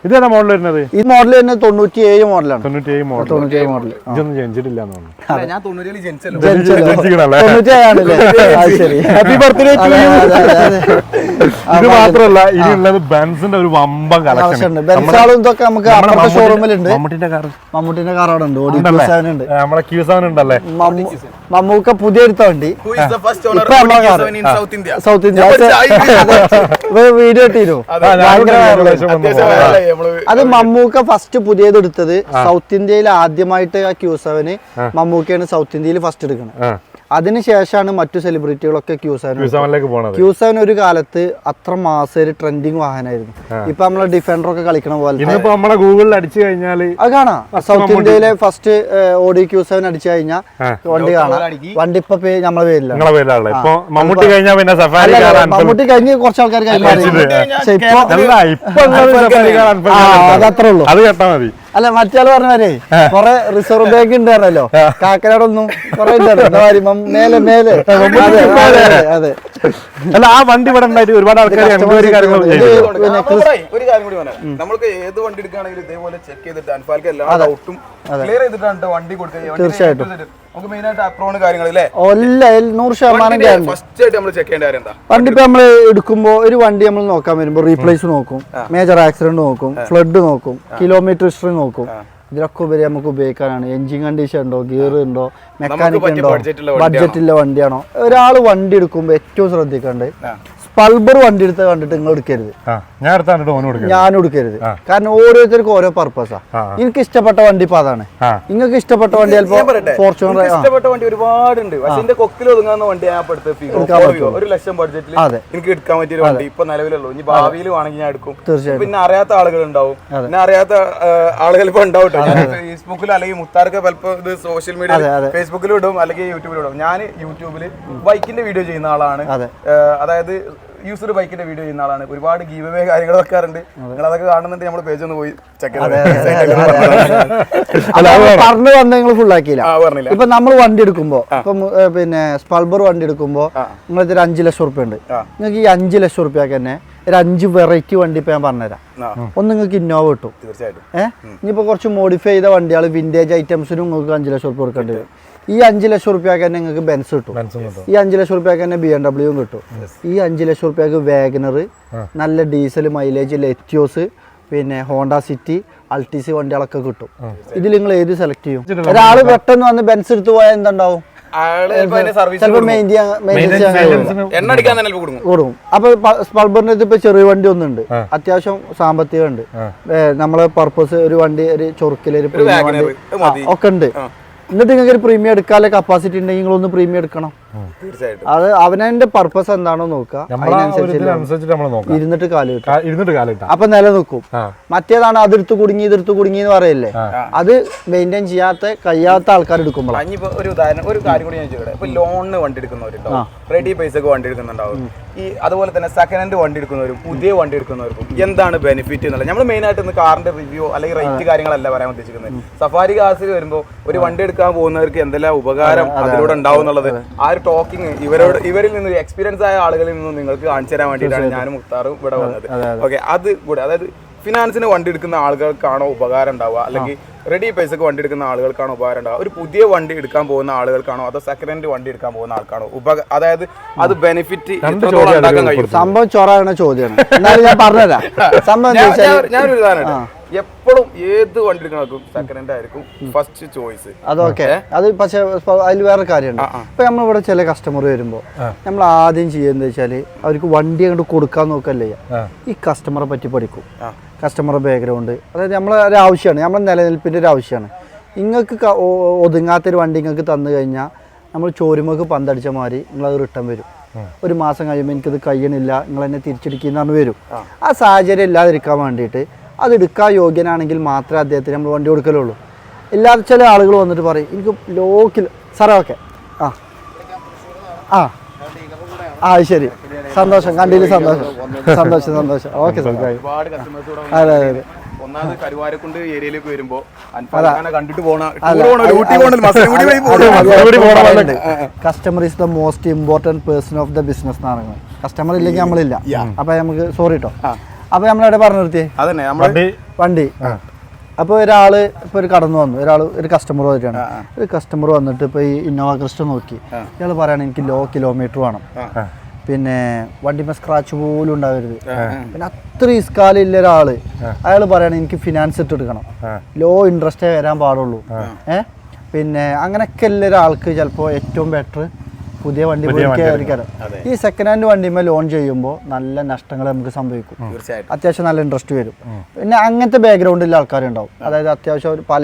ഇതേതാ മോഡൽ വരുന്നത്? ഈ മോഡൽ തന്നെ തൊണ്ണൂറ്റി ഏഴ് മോഡലാണ് തൊണ്ണൂറ്റി ഏഴ് മോഡൽ തൊണ്ണൂറ്റി ഏഴ് മോഡൽ ഇതൊന്നും ജനിച്ചിട്ടില്ല. ഇത് മാത്രമല്ല ഇനിയുള്ളത് ബെൻസിന്റെ ഒരു വമ്പൻ കളക്ഷൻ ആവശ്യമുണ്ട് ബെൻസാളും ഇതൊക്കെ നമുക്ക് അപ്പുറത്തെ ഷോറൂമിലുണ്ട് മമ്മൂട്ടിന്റെ കാർ മമ്മൂട്ടിന്റെ കാർ അവിടെ ഉണ്ട്. ഓടി ഉണ്ട്. നമ്മളെ ക്യൂ സെവൻ ഉണ്ടല്ലേ? മമ്മൂക്ക പുതിയ എടുത്ത വണ്ടി. Who is the first owner ഇപ്പൊ of നമ്മളെ Audi car. Q7 in South India? South India video ഇട്ടിരുന്നു ഭയങ്കര അത് മമ്മൂക്ക ഫസ്റ്റ് പുതിയത് എടുത്തത് സൗത്ത് ഇന്ത്യയിൽ ആദ്യമായിട്ട് ആ ക്യൂ സെവന് മമ്മൂക്കയാണ് സൗത്ത് ഇന്ത്യയിൽ ഫസ്റ്റ് എടുക്കുന്നത് അതിനുശേഷമാണ് മറ്റു സെലിബ്രിറ്റികളൊക്കെ ക്യൂസാനിലേക്ക് പോകുന്നത് ക്യൂസാൻ ഒരു കാലത്ത് അത്ര മാസം ഒരു ട്രെൻഡിങ് വാഹനമായിരുന്നു ഇപ്പൊ നമ്മളെ ഡിഫൻഡർ ഒക്കെ കളിക്കണ പോലെ നമ്മളെ ഗൂഗിളിൽ അടിച്ചു കഴിഞ്ഞാൽ അത് കാണാം. സൗത്ത് ഇന്ത്യയിലെ ഫസ്റ്റ് ഓഡി ക്യൂസാൻ അടിച്ചു കഴിഞ്ഞാൽ വണ്ടി കാണാം. വണ്ടി ഇപ്പൊ നമ്മളെ പേരിലാണ്. മമ്മൂട്ടി കഴിഞ്ഞാൽ പിന്നെ സഫാരി മമ്മൂട്ടി കഴിഞ്ഞ് കുറച്ച് ആൾക്കാർ കഴിഞ്ഞു അതത്രേ ഉള്ളൂ. അത് കേട്ടാ മതി. അല്ല മറ്റേ പറഞ്ഞവരെ കൊറേ റിസർവ് ബാങ്ക് ഉണ്ടായിരുന്നല്ലോ കാക്കരടൊന്നും കാക്കനാടൊന്നും കൊറേ ഉണ്ടായിരുന്നു മേലെ മേലെ. അതെ, അല്ല ആ വണ്ടി ഇവിടെ ഉണ്ടായിട്ട് ഒരുപാട് ആൾക്കാർ ഒരു കാര്യം കൂടി പറയാം നമ്മൾക്ക് ഏത് വണ്ടി എടുക്കുകയാണെങ്കിലും ഇതേപോലെ ചെക്ക് ചെയ്തിട്ട് അൻഫാൽക്ക് എല്ലാ ഡൗട്ടും ക്ലിയർ ചെയ്തിട്ടാണ് ട്ടോ വണ്ടി കൊടുക്കുക തീർച്ചയായിട്ടും. നമുക്ക് മെയിൻ ആയിട്ട് അപ്രോൺ കാര്യങ്ങളല്ലേ? ഒല്ല നൂറ് ശതമാനം ഗ്യാരണ്ടി ഫസ്റ്റ് ആയിട്ട് നമ്മൾ ചെക്ക് ചെയ്യേണ്ട കാര്യം എന്താ? വണ്ടി ഇപ്പൊ നമ്മൾ എടുക്കുമ്പോൾ ഒരു വണ്ടി നമ്മൾ നോക്കാൻ വരുമ്പോൾ റീപ്ലേസ് നോക്കും. മേജർ ആക്സിഡന്റ് നോക്കും. ഫ്ലഡ് നോക്കും. കിലോമീറ്റർ ഹിസ്റ്ററി നോക്കും. ഇതിലൊക്കെ ഉപരി നമുക്ക് ഉപയോഗിക്കാനാണ്. എഞ്ചിൻ കണ്ടീഷൻ ഉണ്ടോ? ഗിയർ ഉണ്ടോ? മെക്കാനിക് ഉണ്ടോ? ബഡ്ജറ്റുള്ള വണ്ടിയാണോ? ഒരാൾ വണ്ടി എടുക്കുമ്പോൾ ഏറ്റവും ശ്രദ്ധിക്കേണ്ടത് ആ. സ്പൾബർ വണ്ടി എടുത്ത് കണ്ടിട്ട് നിങ്ങൾ എടുക്കരുത്. ഞാൻ കൊടുക്കുക ഞാൻ എടുക്കരുത്. കാരണം ഓരോരുത്തർക്കും ഓരോ പർപ്പസാ. എനിക്ക് ഇഷ്ടപ്പെട്ട വണ്ടി ഇപ്പൊ അതാണ്. നിങ്ങൾക്ക് ഇഷ്ടപ്പെട്ട വണ്ടി ചിലപ്പോ ഫോർച്യൂണർ ഇഷ്ടപ്പെട്ട വണ്ടി ഒരുപാടുണ്ട്. പക്ഷെ കൊക്കിൽ ഒതുങ്ങാവുന്ന വണ്ടി ഞാൻ? ഒരു ലക്ഷം ബഡ്ജറ്റിൽ എനിക്ക് എടുക്കാൻ പറ്റിയ ഒരു വണ്ടി ഇപ്പൊ നിലവിലുള്ളൂ. ഇനി ഭാവിയിൽ വേണമെങ്കിൽ ഞാൻ എടുക്കും. പിന്നെ അറിയാത്ത ആളുകൾ ഉണ്ടാവും. പിന്നെ അറിയാത്ത ആളുകൾ ഇപ്പൊ ഉണ്ടാവും ഫേസ്ബുക്കിൽ അല്ലെങ്കിൽ മുത്താർക്ക് പലപ്പോൾ ഇത് സോഷ്യൽ. മീഡിയ ഫേസ്ബുക്കിലും ഇടും അല്ലെങ്കിൽ യൂട്യൂബിലും ഇടും. ഞാൻ യൂട്യൂബിൽ ബൈക്കിന്റെ വീഡിയോ ചെയ്യുന്ന ആളാണ്. അതായത് യൂസർ ബൈക്കിന്റെ വീഡിയോ ചെയ്യുന്ന ആളാണ്. ഒരുപാട് ഗീവ് കാര്യങ്ങൾ വെക്കാറുണ്ട്. നിങ്ങൾ അതൊക്കെ കാണുന്നുണ്ട് നമ്മുടെ പേജ് ഒന്ന് പോയി ചെക്ക് പറഞ്ഞു. വന്ന നിങ്ങൾ ഫുൾ ആക്കിയില്ല. ആ ഇപ്പൊ നമ്മൾ വണ്ടി എടുക്കുമ്പോ ഇപ്പം പിന്നെ സ്പൾബർ വണ്ടി എടുക്കുമ്പോ നിങ്ങൾക്ക് ഒരു അഞ്ചു ലക്ഷം റുപ്യ ഉണ്ട്. നിങ്ങൾക്ക് ഈ അഞ്ചു ലക്ഷം റുപ്യക്ക് തന്നെ ഒരു അഞ്ച് വെറൈറ്റി വണ്ടി ഇപ്പൊ ഞാൻ പറഞ്ഞുതരാം. ഒന്ന് നിങ്ങൾക്ക് ഇന്നോവ കിട്ടും. ഏഹ് ഇനിയിപ്പോ കുറച്ച് മോഡിഫൈ ചെയ്ത വണ്ടികൾ വിന്റേജ് ഐറ്റംസിനും നിങ്ങൾക്ക് അഞ്ചു ലക്ഷം റുപ്യ കൊടുക്കേണ്ടി വരും. ഈ അഞ്ചു ലക്ഷം റുപ്യക്ക് തന്നെ നിങ്ങൾക്ക് ബെൻസ് കിട്ടും. ഈ അഞ്ചു ലക്ഷം റുപ്യക്ക് തന്നെ ബി എം ഡബ്ല്യൂ കിട്ടും. ഈ അഞ്ചു ലക്ഷം റുപ്യക്ക് വാഗനർ നല്ല ഡീസൽ മൈലേജ് ലെറ്റ്യോസ് പിന്നെ ഹോണ്ട സിറ്റി അൾട്ടിസി വണ്ടികളൊക്കെ കിട്ടും. ഇതിൽ നിങ്ങൾ ഏത് സെലക്ട് ചെയ്യും? ഒരാൾ പെട്ടെന്ന് വന്ന് ബെൻസ് എടുത്തു പോയാൽ എന്തുണ്ടാവും? കൊടുക്കും. അപ്പൊ സ്പൾബറിന്റെ ഇപ്പൊ ചെറിയ വണ്ടി ഒന്നുണ്ട്. അത്യാവശ്യം സാമ്പത്തികം ഉണ്ട്. നമ്മളെ പർപ്പസ് ഒരു വണ്ടി ഒരു ചൊറുക്കിൽ ഒരു വണ്ടി. മതി. ഒക്കെ ഉണ്ട്. എന്നിട്ട് നിങ്ങൾക്ക് ഒരു പ്രീമിയം എടുക്കാനുള്ള കപ്പാസിറ്റി ഉണ്ടെങ്കിൽ നിങ്ങളൊന്ന് പ്രീമിയം എടുക്കണം. തീർച്ചയായിട്ടും. അത് അവനവന്റെ പർപ്പസ് എന്താണോ നോക്കുക. അതിനനുസരിച്ച് ഇരുന്നിട്ട് കാൽ ഇരുന്നിട്ട് കാലിട്ടാ അപ്പൊ നിലനിൽക്കും. മറ്റേതാണ് അതിർത്ത് കുടുങ്ങി ഇതെടുത്ത് കുടുങ്ങി എന്ന് പറയല്ലേ? അത് മെയിന്റെയിൻ ചെയ്യാത്ത കഴിയാത്ത ആൾക്കാർ എടുക്കുമ്പോഴാണ് അഞ്ഞിപ്പോ ഒരു ഉദാഹരണം ഒരു കാര്യം കൂടി ഞാൻ ചോദിക്കട്ടെ. ഇപ്പൊ ലോണിന് വണ്ടി എടുക്കുന്നവരുണ്ടാവും റെഡി പൈസക്ക് വണ്ടി എടുക്കുന്നുണ്ടാവും ഈ അതുപോലെ തന്നെ സെക്കൻഡ് ഹാൻഡ് വണ്ടി എടുക്കുന്നവരും പുതിയ വണ്ടി എടുക്കുന്നവർക്കും എന്താണ് ബെനിഫിറ്റ് എന്നുള്ളത്? നമ്മൾ മെയിൻ ആയിട്ട് ഇന്ന് കാറിന്റെ റിവ്യൂ അല്ലെങ്കിൽ റേറ്റ് കാര്യങ്ങളല്ല പറയാൻ ഉദ്ദേശിക്കുന്നത്. സഫാരി കാസിൽ വരുമ്പോൾ ഒരു വണ്ടി എടുക്കാൻ പോകുന്നവർക്ക് എന്തെല്ലാം ഉപകാരം അതിലൂടെ ഉണ്ടാവും എന്നുള്ളത് ആ ഒരു ടോക്കിംഗ് ഇവരോട് ഇവരിൽ നിന്ന് എക്സ്പീരിയൻസ് ആയ ആളുകളിൽ നിന്നും നിങ്ങൾക്ക് കാണിച്ചു തരാൻ വേണ്ടിയിട്ടാണ് ഞാനും മുത്താറും ഇവിടെ വന്നത്. ഓക്കെ അത്. കൂടെ. അതായത് ഫിനാൻസിന് വണ്ടി എടുക്കുന്ന ആളുകൾക്കാണോ ഉപകാരം ഉണ്ടാവുക? അല്ലെങ്കിൽ റെഡി പൈസക്ക് വണ്ടി എടുക്കുന്ന ആളുകൾക്കാണോ ഉപകാരം ഉണ്ടാവുക? ഒരു പുതിയ വണ്ടി എടുക്കാൻ പോകുന്ന ആളുകൾക്കാണോ അതോ സെക്കൻഡ് ഹാൻഡ് വണ്ടി എടുക്കാൻ പോകുന്ന ആൾക്കാണോ ഉപ അതായത് അത് ബെനിഫിറ്റ് എത്രത്തോളം ഉണ്ടാക്കാൻ കഴിയും? സംഭവം ചോറാണ് ചോദ്യമാണ് എന്നാലും ഞാൻ പറഞ്ഞുതരാം. സംഭവം ഞാൻ- ഞാൻ- ഞാനൊരു ഉദാഹരണം എപ്പോഴും ഏത് വണ്ടി എടുക്കണക്കും സെക്കൻഡ് ഹാൻഡ് ആയിരിക്കും ഫസ്റ്റ് ചോയ്സ് അതൊക്കെ അത് പക്ഷെ അതിൽ വേറെ കാര്യമുണ്ട്. ഇപ്പൊ നമ്മളിവിടെ ചില കസ്റ്റമർ വരുമ്പോ നമ്മൾ ആദ്യം ചെയ്യുന്നത് വെച്ചാൽ അവർക്ക് വണ്ടി അങ്ങോട്ട് കൊടുക്കാൻ നോക്കല്ലേ? ഈ കസ്റ്റമറെ പറ്റി പഠിക്കും. ആ. കസ്റ്റമറുടെ ബാക്ക്ഗ്രൗണ്ട് അതായത് നമ്മളെ ഒരു ആവശ്യമാണ്. നമ്മളെ നിലനിൽപ്പിന്റെ ഒരു ആവശ്യമാണ്. നിങ്ങൾക്ക് ഒതുങ്ങാത്തൊരു വണ്ടി നിങ്ങൾക്ക് തന്നു കഴിഞ്ഞാൽ നമ്മൾ ചോരുമക്ക് പന്തടിച്ച മാതിരി നിങ്ങളത് റിട്ടേൺ വരും. ഒരു മാസം കഴിയുമ്പോൾ എനിക്കത് കഴിയണില്ല നിങ്ങൾ എന്നെ തിരിച്ചെടുക്കുന്ന പറഞ്ഞ് വരും. ആ. സാഹചര്യം ഇല്ലാതിരിക്കാൻ വേണ്ടിയിട്ട് അത് എടുക്കാൻ യോഗ്യനാണെങ്കിൽ മാത്രമേ അദ്ദേഹത്തിന് നമ്മൾ വണ്ടി കൊടുക്കലുള്ളൂ. ഇല്ലാതെ ചില ആളുകൾ വന്നിട്ട് പറയും എനിക്ക് ലോക്കിൽ സാറേ ഓക്കെ ആ. ആ. ആ അത് ശരി. സന്തോഷം. കണ്ടില്ല സന്തോഷം. സന്തോഷം സന്തോഷം. Okay sir. ഒരുപാട് കസ്റ്റമേഴ്സ് അതെ അതെ. അതെ ഒന്നാമത് കരുവാരക്കുണ്ട് ഏരിയയിലേക്ക് വരുമ്പോ അൻഫാനെ കണ്ടിട്ട് പോണ customer is the most important person of the business എന്നാണ് കസ്റ്റമർ ഇല്ലെങ്കിൽ നമ്മളില്ല. അപ്പൊ നമുക്ക് സോറി കേട്ടോ അപ്പൊ നമ്മളെവിടെ പറഞ്ഞു നിർത്തിയേ. അതന്നെ നമ്മൾ വണ്ടി. വണ്ടി അപ്പോൾ ഒരാൾ ഇപ്പോൾ ഒരു കടന്നു വന്നു. ഒരാൾ ഒരു കസ്റ്റമർ വരികയാണ് ഒരു കസ്റ്റമർ വന്നിട്ട് ഇപ്പോൾ ഈ ഇന്നോവ ക്രിസ്റ്റ നോക്കി. ഇയാൾ പറയാണ് എനിക്ക് ലോ കിലോമീറ്റർ വേണം. പിന്നെ വണ്ടിമേ സ്ക്രാച്ച് പോലും ഉണ്ടാവരുത്. പിന്നെ അത്ര ഇസ്കാലില്ല ഒരാൾ. അയാൾ പറയാണ് എനിക്ക് ഫിനാൻസ് ഇട്ട് എടുക്കണം ലോ ഇൻട്രസ്റ്റേ വരാൻ പാടുള്ളൂ. ഏഹ് പിന്നെ അങ്ങനെയൊക്കെ ഉള്ള ഒരാൾക്ക് ചിലപ്പോൾ ഏറ്റവും ബെറ്റർ പുതിയ വണ്ടി ഈ സെക്കൻഡ് ഹാൻഡ് വണ്ടിമേ ലോൺ ചെയ്യുമ്പോൾ നല്ല നഷ്ടങ്ങൾ നമുക്ക് സംഭവിക്കും. തീർച്ചയായിട്ടും. അത്യാവശ്യം നല്ല ഇൻട്രസ്റ്റ് വരും. പിന്നെ അങ്ങനത്തെ ബാക്ക്ഗ്രൗണ്ടിലുള്ള ആൾക്കാരുണ്ടാവും. അതായത് അത്യാവശ്യം ഒരു പല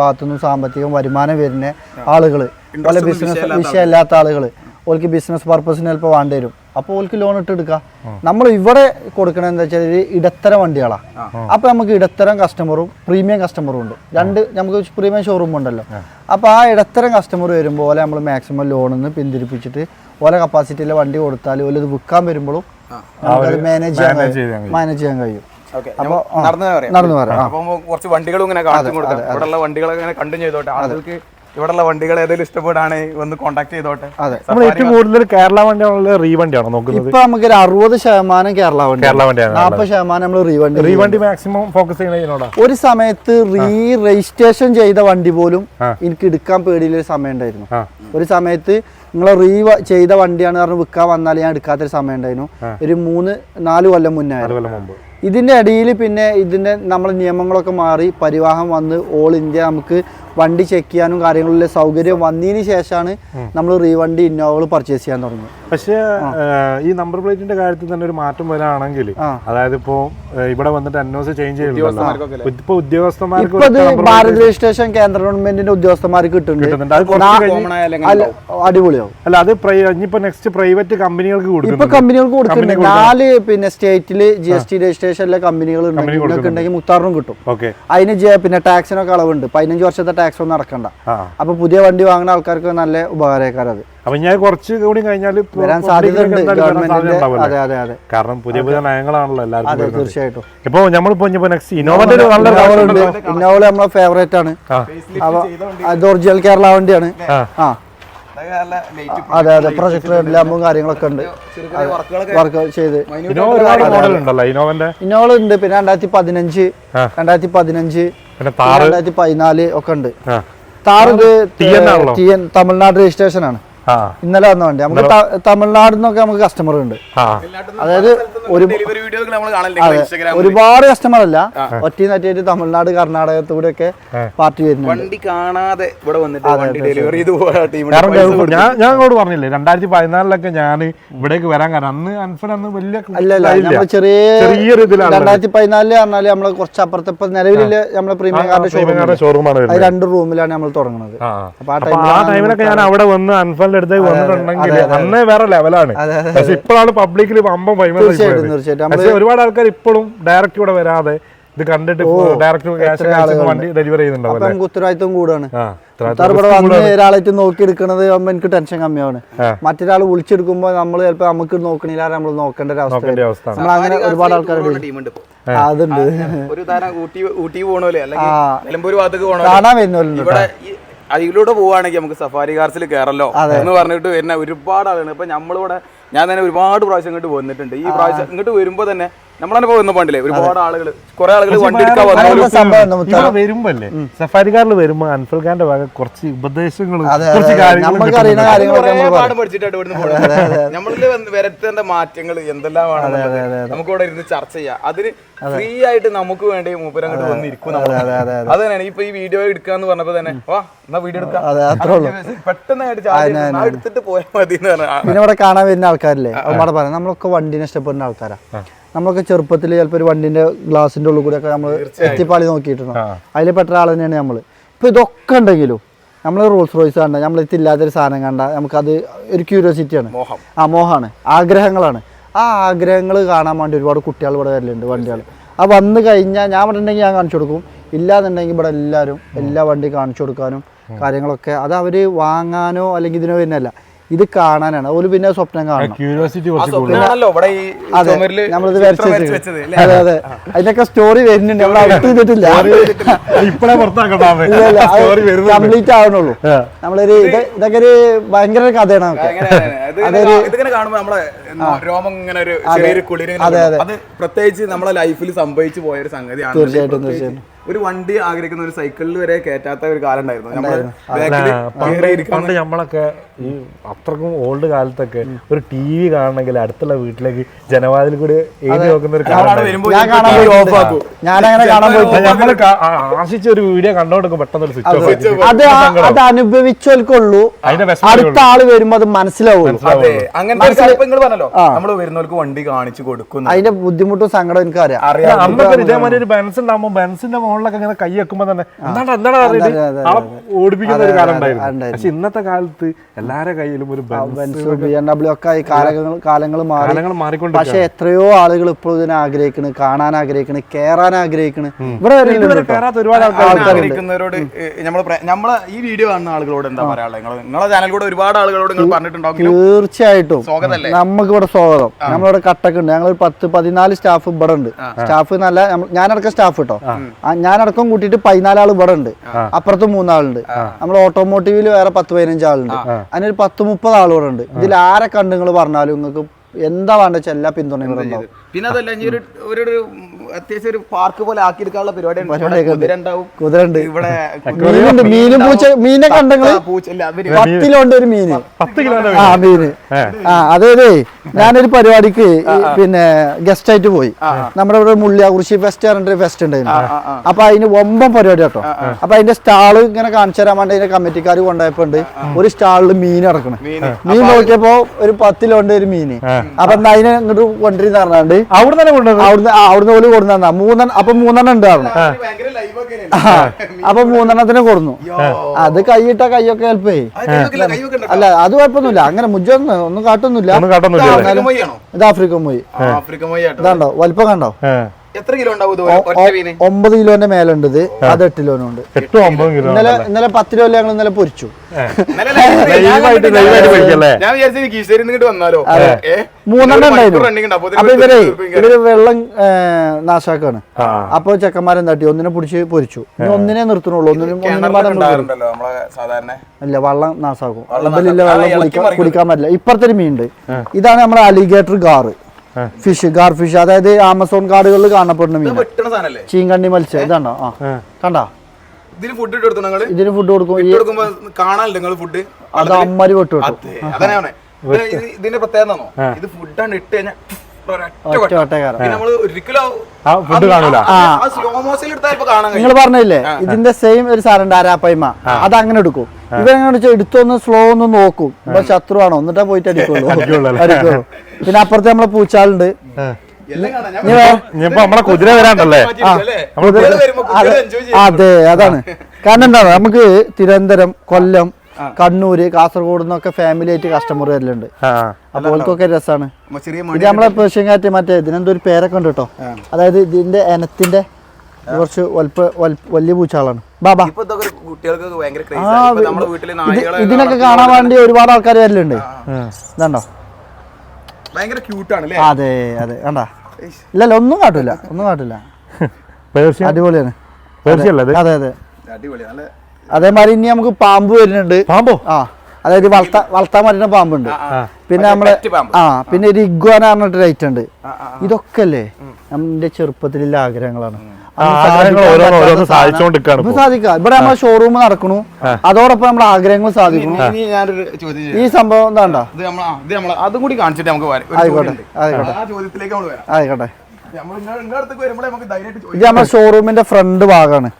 ഭാഗത്തുനിന്നും സാമ്പത്തികം വരുമാനം വരുന്ന ആളുകൾ പല ബിസിനസ് വിഷയമില്ലാത്ത ആളുകൾ ഓൾക്ക് ബിസിനസ് പർപ്പസിന് ചിലപ്പോൾ വേണ്ടി വരും. അപ്പോൾ ഓൾക്ക് ലോൺ ഇട്ട് എടുക്കാം നമ്മൾ ഇവിടെ കൊടുക്കണത് എന്താ വെച്ചാൽ ഒരു ഇടത്തരം വണ്ടികളാണ് അപ്പോൾ നമുക്ക് ഇടത്തരം കസ്റ്റമറും പ്രീമിയം കസ്റ്റമറും ഉണ്ട്. രണ്ട് നമുക്ക് പ്രീമിയം ഷോറൂം ഉണ്ടല്ലോ. അപ്പോൾ ആ ഇടത്തരം കസ്റ്റമർ വരുമ്പോൾ ഓലെ നമ്മൾ മാക്സിമം ലോണിൽ നിന്ന് പിന്തിരിപ്പിച്ചിട്ട് ഓല കപ്പാസിറ്റിയിലെ വണ്ടി കൊടുത്താൽ ഓല ഇത് വിൽക്കാൻ വരുമ്പോഴും മാനേജ് ചെയ്യാൻ കഴിയും. മാനേജ് ചെയ്യാൻ കഴിയും. നടന്നു പറയാം. കുറച്ച് വണ്ടികളും ഇങ്ങനെ കാണിച്ചു കൊടുക്കാം. വണ്ടികളൊക്കെ ഇങ്ങനെ കണ്ടു ചെയ്തോട്ടെ. ആളുകൾക്ക് ഇവിടെയുള്ള വണ്ടികൾ ഏതെങ്കിലും ഇഷ്ടപ്പെടുകയാണെങ്കിൽ ഒന്ന് കോൺടാക്ട് ചെയ്തോട്ടെ. അതെ. നമ്മൾ ഏറ്റവും കൂടുതൽ കേരള വണ്ടിയാണോ റീ വണ്ടിയാണോ നോക്കുന്നത്. ഇപ്പൊ നമുക്ക് ഒരു അറുപത് ശതമാനം കേരള വണ്ടി കേരള വണ്ടിയാണ് നാൽപ്പത് ശതമാനം നമ്മൾ റീ വണ്ടി റീ വണ്ടി മാക്സിമം ഫോക്കസ് ചെയ്യുന്നതിനോടാ ഒരു സമയത്ത് റീ രജിസ്ട്രേഷൻ ചെയ്ത വണ്ടി പോലും. എനിക്ക് എടുക്കാൻ പേടിയിലൊരു സമയം ഉണ്ടായിരുന്നു. ഒരു സമയത്ത് നിങ്ങൾ റീ ചെയ്ത വണ്ടിയാണ് പറഞ്ഞ് വിൽക്കാൻ വന്നാൽ ഞാൻ എടുക്കാത്തൊരു സമയം ഉണ്ടായിരുന്നു. ഒരു മൂന്ന് നാല് കൊല്ലം മുന്നേ ഇതിന്റെ ഇടയിൽ പിന്നെ ഇതിന്റെ നമ്മളെ നിയമങ്ങളൊക്കെ മാറി പരിവാഹം വന്ന് ഓൾ ഇന്ത്യ നമുക്ക് വണ്ടി ചെക്ക് ചെയ്യാനും കാര്യങ്ങളിലെ സൗകര്യം വന്നതിന് ശേഷമാണ് നമ്മൾ റീവണ്ടി ഇന്നോവകൾ പർച്ചേസ് ചെയ്യാൻ തുടങ്ങി പക്ഷേ ഈ നമ്പർ പ്ലേറ്റിന്റെ കാര്യത്തിൽ തന്നെ ഒരു മാറ്റം വരാണെങ്കിൽ അതായത് ഇപ്പോ ഇവിടെ വന്നിട്ട് എൻഒസി ചേഞ്ച് ഇപ്പൊ ഉദ്യോഗസ്ഥന്മാർക്ക് ഭാരത് രജിസ്ട്രേഷൻ കേന്ദ്ര ഗവൺമെന്റിന്റെ ഉദ്യോഗസ്ഥന്മാർക്ക് കിട്ടുന്നുണ്ട്. അടിപൊളിയാവും. അല്ല അത് ഇനിയിപ്പോ നെക്സ്റ്റ് പ്രൈവറ്റ് കമ്പനികൾക്ക് ഇപ്പൊ കമ്പനികൾക്ക് കൊടുക്കുന്നുണ്ട്. നാല് പിന്നെ സ്റ്റേറ്റിൽ ജി എസ് ടി രജിസ്ട്രേഷനിലെ കമ്പനികൾ ഉണ്ടെങ്കിൽ മുത്താറിനും കിട്ടും. ഓക്കെ. അതിന് പിന്നെ ടാക്സിനൊക്കെ അളവുണ്ട്. പതിനഞ്ച് വർഷത്തെ ടാക്സ് ഒന്നും അടക്കണ്ട. അപ്പൊ പുതിയ വണ്ടി വാങ്ങുന്ന ആൾക്കാർക്ക് നല്ല ഉപകാരക്കാരം അത് അപ്പൊ ഞാൻ കുറച്ച് കൂടി കഴിഞ്ഞാൽ വരാൻ സാധ്യതയുണ്ട് അതെ അതെ അതെ. കാരണം പുതിയ പുതിയ നയങ്ങളാണല്ലോ എല്ലാവർക്കും അതെ വരുന്നത്. തീർച്ചയായിട്ടും. ഇപ്പൊ നമ്മളിപ്പോ നെക്സ്റ്റ് ഇന്നോവന്റെ ഇന്നോവ നമ്മളെ ഫേവറേറ്റ് ആണ്. അത് ഒറിജിനൽ കേരള വണ്ടിയാണ്. ആ. അതെ അതെ. പ്രൊജക്ടർ ലാമ്പും കാര്യങ്ങളൊക്കെ ഉണ്ട്. വർക്ക് ചെയ്ത്. ഇന്നോവ ഉണ്ട് പിന്നെ രണ്ടായിരത്തി പതിനഞ്ച്. രണ്ടായിരത്തി പതിനഞ്ച് രണ്ടായിരത്തി പതിനാല് ഒക്കെ ഉണ്ട്. താറ് ഇത് ആണല്ലോ. ടി എൻ തമിഴ്നാട് രജിസ്ട്രേഷൻ ആണ് ഇന്നലെ വന്ന വണ്ടി. നമുക്ക് തമിഴ്നാട് നിന്നൊക്കെ നമുക്ക് കസ്റ്റമർ ഉണ്ട്. അതായത് ഒരു ഡെലിവറി വീഡിയോകൾ നമ്മൾ കാണലുണ്ട് ഇൻസ്റ്റാഗ്രാം ഒരുപാട് കസ്റ്റമർ അല്ല. ഒറ്റയും നറ്റിയായിട്ട് തമിഴ്നാട് കർണാടകത്തൂടെ ഒക്കെ പാർട്ടി വരുന്നുണ്ട്. വണ്ടി കാണാതെ ഇവിടെ വന്നിട്ട് വണ്ടി ഡെലിവറി ചെയ്ത് പോയ ടീമിന് ഞാൻ ഞാൻ അങ്ങോട്ട് പറഞ്ഞില്ലേ രണ്ടായിരത്തി പതിനാലിലൊക്കെ ഞാൻ ഇവിടേക്ക് വരാൻ കാരണം അന്ന് അൻഫൻ അന്ന് വലിയ. ചെറിയ രണ്ടായിരത്തി പതിനാലിൽ പറഞ്ഞാൽ നമ്മൾ കുറച്ച് അപ്പുറത്തെ ഇപ്പൊ നിലവിലെ നമ്മളെ പ്രീമിയം കാർഡ് ഷോറൂം രണ്ട് റൂമിലാണ് നമ്മൾ തുടങ്ങുന്നത്. ആ. അപ്പൊ ആ ടൈമിലൊക്കെ ഞാൻ അവിടെ വന്ന് അൻഫലിന്റെ അടുത്തേക്ക് വന്നിട്ടുണ്ടെങ്കിൽ അന്നേ വേറെ ലെവലാണ് പക്ഷെ ഇപ്പോഴാണ് പബ്ലിക്കിൽ അമ്പം പക്ഷെ ഒരുപാട് ആൾക്കാർ ഇപ്പോഴും ഡയറക്റ്റ് ഇവിടെ വരാതെ ഇത് കണ്ടിട്ട് ഡയറക്റ്റ് ക്യാഷ് വണ്ടി ഡെലിവറി ചെയ്യുന്നുണ്ടാവും നമുക്ക് ഉത്തരവാദിത്വം കൂടാണ് ഒരാളായിട്ട് നോക്കി എടുക്കണത് ആകുമ്പോ എനിക്ക് ടെൻഷൻ കമ്മിയാണ്. മറ്റൊരാൾ വിളിച്ചെടുക്കുമ്പോ നമ്മൾ ചിലപ്പോ നമുക്ക് നോക്കണില്ല നമ്മൾ നോക്കേണ്ട ഒരു അവസ്ഥ നമ്മൾ അങ്ങനെ ഒരുപാട് ആൾക്കാരുണ്ട് ഇപ്പൊ. അതുണ്ട്. ഒരു ഊട്ടി ഊട്ടി അല്ലെങ്കിൽ പോണോ കാണാൻ ഈ അതിലൂടെ പോവുകയാണെങ്കിൽ നമുക്ക് സഫാരി കാർസിൽ കയറല്ലോ എന്ന് പറഞ്ഞിട്ട് വരുന്ന ഒരുപാട് ആളുകൾ. ഇപ്പൊ നമ്മളിവിടെ ഞാൻ തന്നെ ഒരുപാട് പ്രാവശ്യം ഇങ്ങോട്ട് വന്നിട്ടുണ്ട്. ഈ പ്രാവശ്യം ഇങ്ങോട്ട് വരുമ്പോ തന്നെ നമ്മളന്നെ വന്ന പണ്ടില്ലേ ഒരുപാട് ആളുകൾ കുറെ ആളുകൾ വണ്ടി എടുക്കാൻ വന്നു വരുമ്പോ അല്ലേ സഫാരിക്കാരിൽ വരുമ്പോ അൻഫൽ ഖാന്റെ വക കുറച്ച് ഉപദേശങ്ങളും അതെ, കുറച്ച് കാര്യങ്ങളും നമുക്ക് അറിയുന്ന കാര്യങ്ങളൊക്കെ നമ്മൾ പാഠം പഠിച്ചിട്ടാണ് ഇവിടുന്ന് പോകുന്നത് നമ്മളിൽ വരത്തേണ്ട മാറ്റങ്ങൾ എന്തെല്ലാമാണ് നമുക്ക് ഇവിടെ ഇരുന്ന് ചർച്ച ചെയ്യാം. അതിന് ഫ്രീ ആയിട്ട് നമുക്ക് വേണ്ടി മൂപ്പര് അങ്ങോട്ട് വന്ന് ഇരിക്കും നമ്മൾ. അതെ, തന്നെയാണ്. ഇപ്പൊ ഈ വീഡിയോ എടുക്കാന്ന് പറഞ്ഞപ്പോ തന്നെ വാ എന്നാ വീഡിയോ എടുക്കാം. പെട്ടെന്ന് ആയിട്ട് ചാടി ഞാൻ എടുത്തിട്ട് പോയാൽ മതി എന്ന് പറഞ്ഞാ. പിന്നെ ഇവിടെ കാണാൻ വരുന്ന ആൾക്കാരില്ലേ അവിടെ പറയാം നമ്മളൊക്കെ വണ്ടിനെ ഇഷ്ടപ്പെടുന്ന ആൾക്കാരാ. നമ്മളൊക്കെ ചെറുപ്പത്തിൽ ചിലപ്പോൾ ഒരു വണ്ടിന്റെ ഗ്ലാസിന്റെ ഉള്ളിൽ കൂടെ ഒക്കെ നമ്മൾ എത്തിപ്പാളി നോക്കിയിട്ടുണ്ട്. അതിൽ പെട്ട ആൾ തന്നെയാണ് നമ്മൾ ഇപ്പൊ ഇതൊക്കെ ഉണ്ടെങ്കിലും നമ്മൾ റോൾസ് റോയ്സ് കണ്ട നമ്മൾ ഇല്ലാത്തൊരു സാധനം കണ്ട നമുക്കത് ഒരു ക്യൂരിയോസിറ്റിയാണ്. ആ മോഹമാണ് ആഗ്രഹങ്ങളാണ്. ആ ആഗ്രഹങ്ങൾ കാണാൻ വേണ്ടി ഒരുപാട് കുട്ടികൾ ഇവിടെ വരലുണ്ട് വണ്ടികൾ ആ വന്നു കഴിഞ്ഞാൽ ഞാൻ ഇവിടെ ഉണ്ടെങ്കിൽ ഞാൻ കാണിച്ചു കൊടുക്കും. ഇല്ലാന്നുണ്ടെങ്കിൽ ഇവിടെ എല്ലാവരും എല്ലാ വണ്ടി കാണിച്ചു കൊടുക്കാനും കാര്യങ്ങളൊക്കെ അത് അവർ വാങ്ങാനോ അല്ലെങ്കിൽ ഇതിനോ വരുന്നല്ല ഇത് കാണാനാണ്. ഒരു പിന്നെ സ്വപ്നം കാണണം. ക്യൂരിയോസിറ്റി കുറച്ച് കൂടുതൽ സ്വപ്നമാണല്ലോ ഇവിടെ ഈ അതെ. നമ്മളിത്? അതെ അതെ. അതിനൊക്കെ സ്റ്റോറി വരുന്നുണ്ട്. നമ്മൾ ചെയ്തിട്ടില്ല. കംപ്ലീറ്റ് ആവണുള്ളൂ. നമ്മളൊരു ഇത് ഇതൊക്കെ ഒരു ഭയങ്കര കഥയാണ് നമുക്ക് ഇതിങ്ങനെ കാണുമ്പോ നമ്മളെ രോമം ഇങ്ങനെ ഒരു ചെറിയൊരു കുളിര് അത് പ്രത്യേകിച്ച് നമ്മളെ ലൈഫിൽ സംഭവിച്ചു പോയ ഒരു സംഗതിയാണ് തീർച്ചയായിട്ടും, ഒരു വണ്ടി ആഗ്രഹിക്കുന്ന ഒരു സൈക്കിളിൽ വരെ കയറ്റാത്ത ഒരു കാലം ഉണ്ടായിരുന്നു. പണ്ട് നമ്മളൊക്കെ ഈ അത്രക്കും ഓൾഡ് കാലത്തൊക്കെ ഒരു ടി വി കാണണമെങ്കിൽ അടുത്തുള്ള വീട്ടിലേക്ക് ജനവാതിൽ കൂടി എഴുതി നോക്കുന്ന ഒരു നമ്മൾ ആശിച്ച ഒരു വീഡിയോ കണ്ടോണ്ടൊക്കെ പെട്ടെന്ന് ഒരു സ്വിച്ച് ഓഫ് അത് അത് അനുഭവിച്ചവർക്കുള്ളൂ അതിന്റെ അടുത്ത ആൾ വരുമ്പോ അത് മനസ്സിലാവുള്ളൂ. നിങ്ങൾ പറഞ്ഞല്ലോ. നമ്മൾ വരുന്നവർക്ക് വണ്ടി കാണിച്ചു കൊടുക്കുന്നു. അതിന്റെ ബുദ്ധിമുട്ടും സങ്കടം എനിക്കറിയാം. അറിയാം. അന്നൊക്കെ ഇതേമാതിരി ഒരു ബെൻസ് ഉണ്ടാകുമ്പോ ബെൻസിന്റെ മുകളിലൊക്കെ ഇങ്ങനെ കൈ വെക്കുമ്പോ തന്നെ എന്താണ് എന്താണ് അറിയില്ല ഓടിപ്പിക്കുന്ന ഒരു കാലം ഉണ്ടായിരുന്നു. പക്ഷെ ഇന്നത്തെ കാലത്ത് എല്ലാരെ കയ്യിലും ഒരു Benz Benz B M W ഒക്കെ ആയി കാലങ്ങൾ കാലങ്ങൾ മാറി. പക്ഷെ എത്രയോ ആളുകൾ ഇപ്പോഴും ഇതിനെ ആഗ്രഹിക്കണ് കാണാൻ ആഗ്രഹിക്കണ് കേറാൻ ആഗ്രഹിക്കണ്. ഇവിടെ. കയറാത്ത ഒരുപാട് ആൾക്കാർ നമ്മൾ ആഗ്രഹിക്കുന്നവരോട് നമ്മൾ നമ്മളെ ഈ വീഡിയോ കാണുന്ന ആളുകളോട് എന്താ പറയാനുള്ളത്? നിങ്ങൾ നിങ്ങളെ ചാനൽ കൂടെ ഒരുപാട് ആളുകളോട് നിങ്ങൾ പറഞ്ഞിട്ടുണ്ടാവും. തീർച്ചയായിട്ടും? നമുക്ക് ഇവിടെ സ്വാഗതം. നമ്മളിവിടെ കട്ടൊക്കെ ഉണ്ട് ഞങ്ങൾ പത്ത് പതിനാല് സ്റ്റാഫ് ഇവിടെ ഉണ്ട് സ്റ്റാഫ് നല്ല ഞാനടക്കം സ്റ്റാഫ് കേട്ടോ ഞാനടക്കം കൂട്ടിയിട്ട് പതിനാലാൾ ഇവിടെ ഉണ്ട് അപ്പുറത്ത് മൂന്നാളുണ്ട്. നമ്മൾ ഓട്ടോമോട്ടീവിൽ വേറെ പത്ത് പതിനഞ്ച് ആളുണ്ട്. അതിനൊരു പത്ത് മുപ്പത് ആൾ ഇവിടെ ഉണ്ട് ഇതിൽ ആരെ കണ്ടു നിങ്ങൾ പറഞ്ഞാലും നിങ്ങൾക്ക് എന്താ വേണ്ട വെച്ചാൽ എല്ലാ പിന്തുണയും പിന്നെ അതല്ല ഒരു അത്യാവശ്യം ഒരു പാർക്ക് പോലെ ആക്കിയെടുക്കാനുള്ള പരിപാടി പരിപാടിയാണ് ഉണ്ട്. കുതിര ഉണ്ടാവും കുതിര ഉണ്ട്. ഇവിടെ മീനുണ്ട് മീനും പൂച്ച പത്തിലുണ്ട് ഒരു മീന്. ആ മീന്. ആ അതായത് ഞാനൊരു പരിപാടിക്ക് പിന്നെ ഗസ്റ്റ് ആയിട്ട് പോയി. നമ്മുടെ ഇവിടെ മുള്ളിയാകുറിശി ഫെസ്റ്റ് പറഞ്ഞിട്ട് ഫെസ്റ്റ് ഉണ്ടായിരുന്നു. അപ്പൊ അതിന് ഒമ്പം പരിപാടി കേട്ടോ. അപ്പൊ അതിന്റെ സ്റ്റാൾ ഇങ്ങനെ കാണിച്ചു തരാൻ വേണ്ടി അതിന്റെ കമ്മിറ്റിക്കാർ കൊണ്ടുപോയപ്പോണ്ട്. ഒരു സ്റ്റാളിൽ മീൻ ഇറക്കണം. മീൻ. നോക്കിയപ്പോ ഒരു പത്തിലുണ്ട് ഒരു മീന്. അപ്പൊ അതിനെ ഇങ്ങോട്ട് കൊണ്ടിരുന്ന പറഞ്ഞാണ്ട് അവിടെ തന്നെ കൊണ്ടുവന്നത്? അവിടുന്ന് അവിടുന്ന് പോലും കൊടുന്ന? മൂന്നെണ്ണം. അപ്പൊ മൂന്നെണ്ണം ഉണ്ടായിരുന്നു. അപ്പൊ മൂന്നെണ്ണത്തിന് കൊടുന്നു. അത് കൈയിട്ട കൈയൊക്കെ ഹെൽപ്പ് ചെയ്യും. അല്ല അത് കുഴപ്പമൊന്നുമില്ല. അങ്ങനെ മുജ്ജൊന്നും ഒന്നും കാട്ടൊന്നുമില്ല. ഇത് ആഫ്രിക്കൻ പോയി. ഇതാണ്ടോ? വലിപ്പം കണ്ടോ. എത്ര കിലോ ഉണ്ടാവും ഒമ്പത് കിലോന്റെ മേലുണ്ട് ഇത്. അത് എട്ട് കിലോനും ഉണ്ട്. കിലോ ഇന്നലെ ഇന്നലെ പത്ത് കിലോ ഞങ്ങൾ ഇന്നലെ പൊരിച്ചു. ഞാൻ ലൈവായിട്ട് ലൈവായിട്ട് പോയിക്കല്ലേ ഞാൻ വിചാരിച്ചു കീശേരി ഇങ്ങോട്ട് വന്നാലോ? മൂന്നെണ്ണം ഉണ്ടായിരുന്നു. running ഉണ്ട്. അപ്പൊ അപ്പൊ ഇവരെ ഇവർ വെള്ളം നാശാക്കാണ് അപ്പൊ ചെക്കന്മാരെന്താ ചെക്കന്മാരെന്താട്ടി ഒന്നിനെ പിടിച്ച് പൊരിച്ചു. ഇനി ഒന്നിനെ നിർത്തണുള്ളൂ. ഒന്നിനും ഇല്ല വെള്ളം നാശാക്കും വെള്ളം കുടിക്കാൻ പറ്റില്ല. ഇപ്പുറത്തെ ഒരു മീനുണ്ട് ഇതാണ് നമ്മുടെ alligator gar. Fish gar fish അതായത് ആമസോൺ കാടുകളിൽ കാണപ്പെടുന്ന മീൻ ചീങ്കണ്ണി മത്സ്യം. ഇതാണോ? ആ. കണ്ടാ? ഇതിന് ഫുഡ് ഇട്ട് കൊടുത്തു ഇതിന് ഫുഡ് കൊടുക്കും. കാണാനില്ല നിങ്ങൾ ഫുഡ് അത് അമ്മര് വിട്ടു ഇതിന്റെ പ്രത്യേകത ഇത് ഫുഡാണ് ഇട്ട് കഴിഞ്ഞാൽ നിങ്ങൾ പറഞ്ഞില്ലേ ഇതിന്റെ സെയിം ഒരു സാധനം ആരാപ്പയ്മ. അത് അങ്ങനെ എടുക്കും. ഇവരെങ്ങനെ വെച്ചാൽ എടുത്തൊന്ന് സ്ലോ ഒന്ന് നോക്കും. ഇപ്പൊ ശത്രുവാണോ? എന്നിട്ടാ പോയിട്ട് അടിക്കുള്ളൂ. പിന്നെ അപ്പുറത്തെ നമ്മളെ പൂച്ചാലുണ്ട് കുതിര വരാണ്ടല്ലേ? അതെ അതാണ്. കാരണം എന്താണ്? നമുക്ക് തിരുവനന്തപുരം കൊല്ലം കണ്ണൂര് കാസർഗോഡ് നിന്നൊക്കെ ഫാമിലി ആയിട്ട് കസ്റ്റമർ വരലുണ്ട്. അപ്പൊ ഓൾക്കൊക്കെ രസമാണ് ഇത് നമ്മളെ പേർഷ്യൻ കാറ്റ് മറ്റേ ഇതിനെന്തോ ഒരു പേരൊക്കെ ഉണ്ട് കേട്ടോ അതായത് ഇതിന്റെ എനത്തിന്റെ കുറച്ച് വലിയ പൂച്ചാളാണ് ബാബാ. ഇതിനൊക്കെ കാണാൻ വേണ്ടി ഒരുപാട് ആൾക്കാർ വരലുണ്ട്. ഇതാണ്ടോ? അതെ അതെ. കണ്ടാ? ഇല്ല ഒന്നും കാട്ടില്ല ഒന്നും കാട്ടില്ല പേർഷ്യ അടിപൊളിയാണ്. അതെ അതെ. അടിപൊളി നല്ല അതേമാതിരി ഇനി നമുക്ക് പാമ്പ് വരുന്നുണ്ട്. പാമ്പോ? ആ അതായത് വളർത്ത വളർത്താൻ പറ്റുന്ന പാമ്പുണ്ട്. പിന്നെ നമ്മളെ ആ പിന്നെ ഒരു ഇഗ്വാന പറഞ്ഞിട്ട് റൈറ്റ് ഉണ്ട്. ഇതൊക്കെ അല്ലേ നമ്മുടെ ചെറുപ്പത്തിലുള്ള ആഗ്രഹങ്ങളാണ്. സാധിക്കാം. ഇവിടെ നമ്മളെ ഷോറൂം നടക്കണു. അതോടൊപ്പം നമ്മുടെ ആഗ്രഹങ്ങൾ സാധിക്കുന്നു ഇനി ഞാനൊരു ചോദ്യം ഈ സംഭവം എന്താണ്ടാ? അതും കൂടി കാണിച്ചിട്ട് നമുക്ക് വരാം. ആയിക്കോട്ടെ, ആയിക്കോട്ടെ. ആ ചോദ്യത്തിലേക്ക് നമ്മൾ വരാം. ആയിക്കോട്ടെ. ഇത് നമ്മുടെ ഷോറൂമിന്റെ ഫ്രണ്ട് ഭാഗമാണ്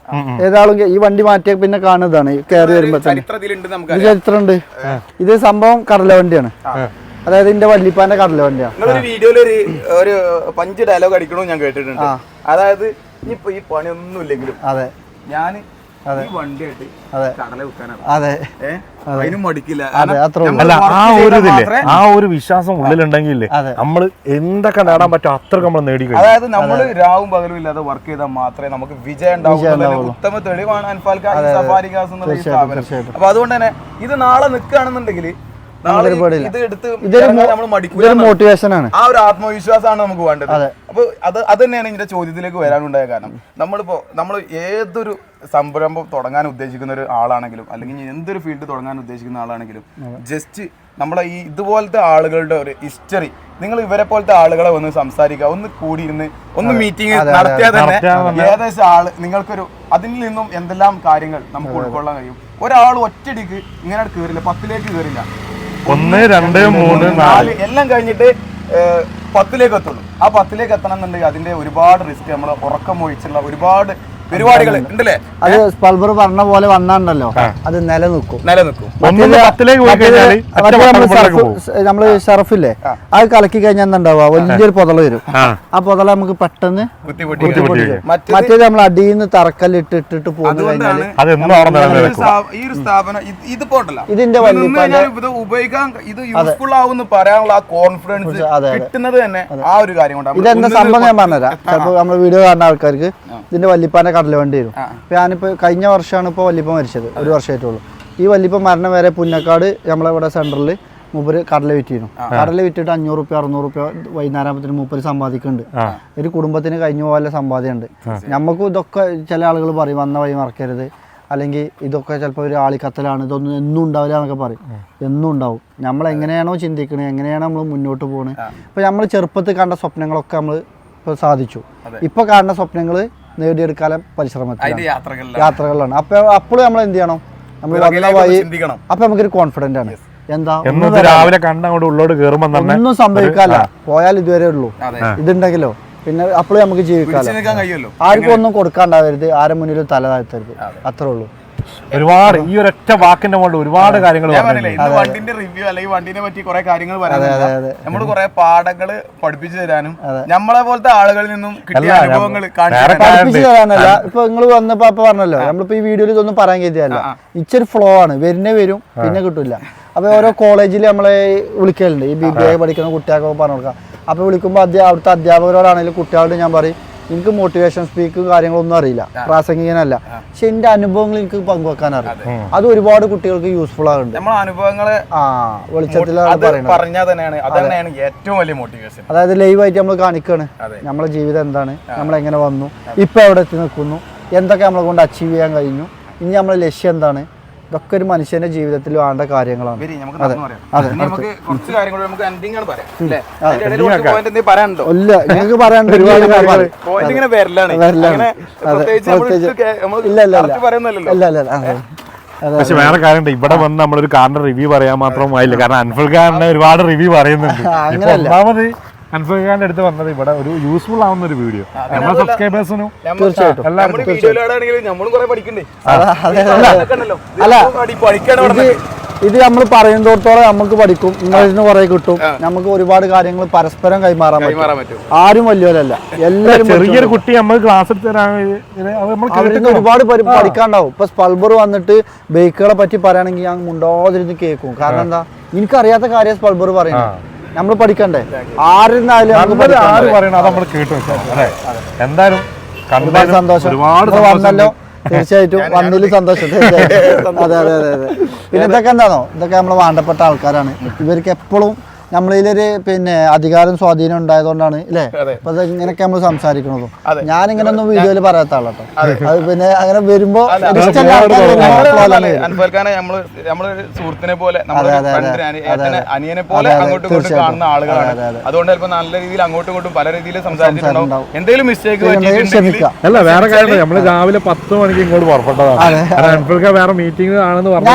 ഏതാളും ഈ വണ്ടി മാറ്റിയ പിന്നെ കാണുന്നതാണ് കയറി വരുമ്പോ ചരിത്രം ഉണ്ട് നമുക്ക് ഇത് ഇത് സംഭവം കടല വണ്ടിയാണ്. അതായത് എന്റെ വല്ലിപ്പാന്റെ കടല വണ്ടിയാണ്. വീഡിയോയിൽ ഒരു ഒരു പഞ്ച് ഡയലോഗ് അടിക്കണമെന്ന് ഞാൻ കേട്ടിട്ടുണ്ട്. അതായത് ഇനിയിപ്പോ ഈ പണിയൊന്നും ഇല്ലെങ്കിലും അതെ. ഞാൻ അത്ര അല്ല ആ ഒരു ഇതില്ലേ? ആ ഒരു വിശ്വാസം ഉള്ളിലുണ്ടെങ്കിൽ നമ്മൾ നമ്മൾ എന്തൊക്കെ നേടാൻ പറ്റും അത്രയ്ക്ക് നമ്മൾ നേടി അതായത് നമ്മൾ രാവും പകലും ഇല്ലാതെ വർക്ക് ചെയ്താൽ മാത്രമേ നമുക്ക് വിജയം ഉണ്ടാവുള്ളൂ ഉത്തമ തെളിവാണ് അൻഫാൽ സഫാരി ഗ്യാസ് എന്നുള്ള ഈ സ്ഥാപനം. അപ്പൊ അതുകൊണ്ട് തന്നെ ഇത് നാളെ നിൽക്കുകയാണെന്നുണ്ടെങ്കിൽ ഇതൊരു മോട്ടിവേഷൻ ആണ്. ആ ഒരു ആത്മവിശ്വാസമാണ് നമുക്ക് വേണ്ടത്. അപ്പൊ അത് അത് തന്നെയാണ് ഇതിന്റെ ചോദ്യത്തിലേക്ക് വരാനുണ്ടായ കാരണം. നമ്മളിപ്പോ നമ്മൾ ഏതൊരു സംരംഭം തുടങ്ങാൻ ഉദ്ദേശിക്കുന്ന ഒരു ആളാണെങ്കിലും അല്ലെങ്കിൽ എന്തൊരു ഫീൽഡ് തുടങ്ങാൻ ഉദ്ദേശിക്കുന്ന ആളാണെങ്കിലും ജസ്റ്റ് നമ്മളെ ഈ ഇതുപോലത്തെ ആളുകളുടെ ഒരു ഹിസ്റ്ററി നിങ്ങൾ ഇവരെ പോലത്തെ ആളുകളെ ഒന്ന് സംസാരിക്കുക ഒന്ന് കൂടിയിരുന്ന് ഒന്ന് മീറ്റിംഗ് നടത്തിയാൽ തന്നെ ഏകദേശം ആൾ നിങ്ങൾക്കൊരു അതിൽ നിന്നും എന്തെല്ലാം കാര്യങ്ങൾ നമുക്ക് ഉൾക്കൊള്ളാൻ കഴിയും. ഒരാൾ ഒറ്റടിക്ക് ഇങ്ങനെ കയറില്ല പത്തിലേക്ക് കയറില്ല ഒന്ന് രണ്ട് മൂന്ന് നാല്. എല്ലാം കഴിഞ്ഞിട്ട് പത്തിലേക്ക് എത്തുള്ളൂ. ആ പത്തിലേക്ക് എത്തണം എന്നുണ്ടെങ്കിൽ അതിന്റെ ഒരുപാട് റിസ്ക് നമ്മൾ ഉറക്കം ഒഴിച്ചുള്ള ഒരുപാട് പരിപാടികൾ ഉണ്ടല്ലേ? അത് സ്പൾബർ പറഞ്ഞ പോലെ വന്നാണ്ടല്ലോ. അത് നിലനിൽക്കും നമ്മൾ ഷറഫില്ലേ? അത് കലക്കി കഴിഞ്ഞാൽ എന്താണ്ടാവുക? വലിയൊരു പൊതള വരും. ആ. പൊതള നമുക്ക് പെട്ടെന്ന് മറ്റേത് നമ്മൾ അടിയിൽ നിന്ന് തറക്കല്ലിട്ട് ഇട്ടിട്ട് അവിടെ ഈ ഒരു സ്ഥാപനം ഇത് ഇത് പോട്ടല്ല ഇതിന്റെ ഉപയോഗിക്കാൻ ഇത് യൂസ്ഫുൾ ആവുമെന്ന് പറയാനുള്ള ആ കോൺഫിഡൻസ്. കിട്ടുന്നത് തന്നെ ആ ഒരു കാര്യം കൊണ്ടാണ്. ഇതെന്താ സംഭവം ഞാൻ പറഞ്ഞുതരാം. ചിലപ്പോൾ നമ്മൾ വീഡിയോ കാണുന്ന ആൾക്കാർക്ക് ഇതിന്റെ വല്യപ്പാന്റെ കടല വണ്ടി വരും. ഇപ്പൊ ഞാനിപ്പോ കഴിഞ്ഞ വർഷമാണ് ഇപ്പോൾ വല്ലിപ്പ മരിച്ചത്. ഒരു വർഷമായിട്ടുള്ളൂ. ഈ വല്ലിപ്പ മരണം വരെ പുന്നക്കാട് നമ്മളെ ഇവിടെ സെന്ററിൽ മൂപ്പര് കടല വിറ്റിരുന്നു. കടല വിറ്റിട്ട് അഞ്ഞൂറ് റുപ്യ അറുന്നൂറ് റുപ്യ വൈകുന്നേരം ആകുമ്പത്തിന് മൂപ്പര് സമ്പാദിക്കുന്നുണ്ട്. ഒരു കുടുംബത്തിന് കഴിഞ്ഞു പോലെ സമ്പാദ്യമുണ്ട്. നമുക്കും ഇതൊക്കെ ചില ആളുകൾ പറയും വന്ന വഴി മറക്കരുത്. അല്ലെങ്കിൽ ഇതൊക്കെ ചിലപ്പോൾ ഒരു ആളിക്കത്തലാണ് ഇതൊന്നും എന്നും ഉണ്ടാവില്ല എന്നൊക്കെ പറയും. എന്നും ഉണ്ടാവും. നമ്മൾ എങ്ങനെയാണോ ചിന്തിക്കുന്നത് എങ്ങനെയാണോ നമ്മൾ മുന്നോട്ട് പോകുന്നത് ഇപ്പോൾ നമ്മൾ ചെറുപ്പത്തിൽ കണ്ട സ്വപ്നങ്ങളൊക്കെ നമ്മൾ ഇപ്പോൾ സാധിച്ചു. ഇപ്പോൾ കാണുന്ന സ്വപ്നങ്ങൾ നേടിയെടുക്കാനും പരിശ്രമത്തിൽ യാത്രകളിലാണ്. അപ്പൊ അപ്പോൾ അപ്പോൾ നമ്മൾ എന്ത് ചെയ്യണം? നമ്മൾ വന്ന പിറകിലേക്ക് വഴി ചിന്തിക്കണം. അപ്പോൾ നമുക്കൊരു കോൺഫിഡന്റ് ആണ്. എന്താ? രാവിലെ കണ്ട അങ്ങോട്ട് ഉള്ളോട് ഒന്നും സംഭവിക്കാല്ല. പോയാൽ ഇതുവരെ ഉള്ളൂ. അതെ. ഇതുണ്ടെങ്കിലോ? പിന്നെ അപ്പോഴും നമുക്ക് പിടിച്ചു ആർക്കും ഒന്നും കൊടുക്കാണ്ടാവരുത്. ആരും മുന്നിലും തല താഴ്ത്തരുത്. അത്രേ ഉള്ളൂ. ഒരുപാട് ഈ ഒരൊറ്റ വാക്കിന്റെ മുകളിൽ ഒരുപാട് കാര്യങ്ങൾ വണ്ടിന്റെ റിവ്യൂ അല്ലെങ്കിൽ വണ്ടിനെ പറ്റി കുറെ കാര്യങ്ങൾ പറയാനുണ്ട്. നമ്മൾ കുറെ പാഠങ്ങൾ പഠിപ്പിച്ചു തരാനും നമ്മളെ പോലത്തെ ആളുകളിൽ നിന്നും കിട്ടിയ അനുഭവങ്ങൾ പഠിപ്പിച്ചു തരാനല്ല ഇപ്പൊ നിങ്ങൾ വന്നപ്പോ അപ്പൊ പറഞ്ഞല്ലോ നമ്മളിപ്പോ ഈ വീഡിയോയിൽ ഇതൊന്നും പറയാൻ കരുതിയല്ല ഇച്ചൊരു ഫ്ലോ ആണ്. വരുന്നേ വരും പിന്നെ കിട്ടില്ല അപ്പൊ ഓരോ കോളേജിൽ നമ്മളെ വിളിക്കലുണ്ട്. ഈ ബി ബി ഐ പഠിക്കുന്ന കുട്ടികൾക്കൊക്കെ പറഞ്ഞു കൊടുക്കാം. അപ്പൊ വിളിക്കുമ്പോൾ അധ്യാ അവിടുത്തെ അധ്യാപകരോടാണെങ്കിലും കുട്ടികളോട് ഞാൻ പറയും എനിക്ക് മോട്ടിവേഷൻ സ്പീക്കും കാര്യങ്ങളൊന്നും അറിയില്ല. പ്രാസംഗികനല്ല. പക്ഷെ എന്റെ അനുഭവങ്ങൾ എനിക്ക് പങ്കുവെക്കാൻ അറിയാം അത് ഒരുപാട് കുട്ടികൾക്ക് യൂസ്ഫുൾ ആകുന്നുണ്ട്. നമ്മൾ അനുഭവങ്ങൾ ആ വെളിച്ചത്തിലാണ് പറയുന്നത്. പറഞ്ഞാൽ തന്നെയാണ്. അത് തന്നെയാണ് ഏറ്റവും വലിയ മോട്ടിവേഷൻ അതായത് ലൈവായിട്ട് നമ്മൾ കാണിക്കാണ്. നമ്മളെ ജീവിതം എന്താണ് നമ്മൾ എങ്ങനെ വന്നു ഇപ്പൊ എവിടെ എത്തി നിൽക്കുന്നു എന്തൊക്കെ നമ്മളെ കൊണ്ട് അച്ചീവ് ചെയ്യാൻ കഴിഞ്ഞു ഇനി നമ്മളെ ലക്ഷ്യം എന്താണ് ഇതൊക്കെ ഒരു മനുഷ്യന്റെ ജീവിതത്തിൽ വേണ്ട കാര്യങ്ങളാണ്. പറയാനുണ്ടോ? ഇല്ല ഒരുപാട് കാര്യങ്ങൾ. ഇല്ല, ഇല്ല, ഇല്ല. ഇല്ല. ഇല്ല അതെ. അതെ പക്ഷെ വേറെ കാര്യമുണ്ട്. ഇവിടെ വന്ന് നമ്മളൊരു കാറിന്റെ റിവ്യൂ പറയാൻ മാത്രം ആയില്ല. കാരണം അൻഫുൾ ഖാറിന്റെ ഒരുപാട് റിവ്യൂ പറയുന്നുണ്ട്. ഒന്നാമത് അൻഫൽ ഖാന്റെ അടുത്ത് വന്നത് ഇവിടെ ഒരു യൂസ്ഫുൾ ആവുന്ന ഒരു വീഡിയോ നമ്മുടെ സബ്സ്ക്രൈബേഴ്സിനും തീർച്ചയായിട്ടും. ഇത് നമ്മൾ പഠി- ഇത് നമ്മൾ പറയുന്നിടത്തോളം നമുക്ക് പഠിക്കും. ഇംഗ്ലീഷിന് കുറെ കിട്ടും. നമുക്ക് ഒരുപാട് കാര്യങ്ങൾ പരസ്പരം കൈമാറാൻ പറ്റും. ആരും വലിയവരല്ല. എല്ലാവരും ചെറിയൊരു കുട്ടി നമ്മൾ ക്ലാസ് എടുത്ത് ഒരുപാട് പരി- പഠിക്കാണ്ടാവും. ഇപ്പൊ സ്പൾബർ വന്നിട്ട് ബൈക്കുകളെ പറ്റി പറയുകയാണെങ്കിൽ ഞാൻ മുണ്ടോതിരുന്ന് കേൾക്കും. കാരണം എന്താ? എനിക്കറിയാത്ത കാര്യം സ്പൾബർ പറയുന്നത്. നമ്മൾ പഠിക്കണ്ടേ? ആരിന്നാലും ആര് പറയണം അത് നമ്മൾ കേട്ടു വെച്ചാൽ അല്ലേ എന്തായാലും ഒരുപാട് സന്തോഷം. വന്നല്ലോ. തീർച്ചയായിട്ടും വന്നതിൽ സന്തോഷം. അതെ അതെ അതെ അതെ. പിന്നെ ഇതൊക്കെ എന്താണോ ഇതൊക്കെ നമ്മൾ വേണ്ടപ്പെട്ട ആൾക്കാരാണ്. ഇവർക്ക് എപ്പോഴും നമ്മളിലൊരു പിന്നെ അധികാരം സ്വാധീനം ഉണ്ടായതുകൊണ്ടാണ് അല്ലേ അതെ. അപ്പൊ അത് ഇങ്ങനെയൊക്കെ നമ്മൾ സംസാരിക്കണതും. ഞാൻ ഇങ്ങനെ ഒന്നും വീഡിയോയിൽ പറയാത്ത ആളാട്ടോ അത്. പിന്നെ അങ്ങനെ വരുമ്പോ. അൻഫൽഖാനെ നമ്മൾ നമ്മളൊരു സുഹൃത്തിനെ പോലെ അനിയനെ പോലെ അങ്ങോട്ട് ഇങ്ങോട്ടും കാണുന്ന ആളുകളാണ്. അതെ, അതെ, അതുകൊണ്ട് ചിലപ്പോൾ നല്ല രീതിയിൽ അങ്ങോട്ടും ഇങ്ങോട്ടും പല രീതിയിൽ സംസാരിച്ചിട്ടുണ്ടാവും. എന്തെങ്കിലും മിസ്റ്റേക്ക് അല്ല വേറെ കാര്യം നമ്മൾ രാവിലെ പത്ത് മണിക്ക് ഇങ്ങോട്ട് പുറപ്പെട്ടതാണ്. കാരണം വേറെ മീറ്റിംഗ് ആണെന്ന് പറഞ്ഞു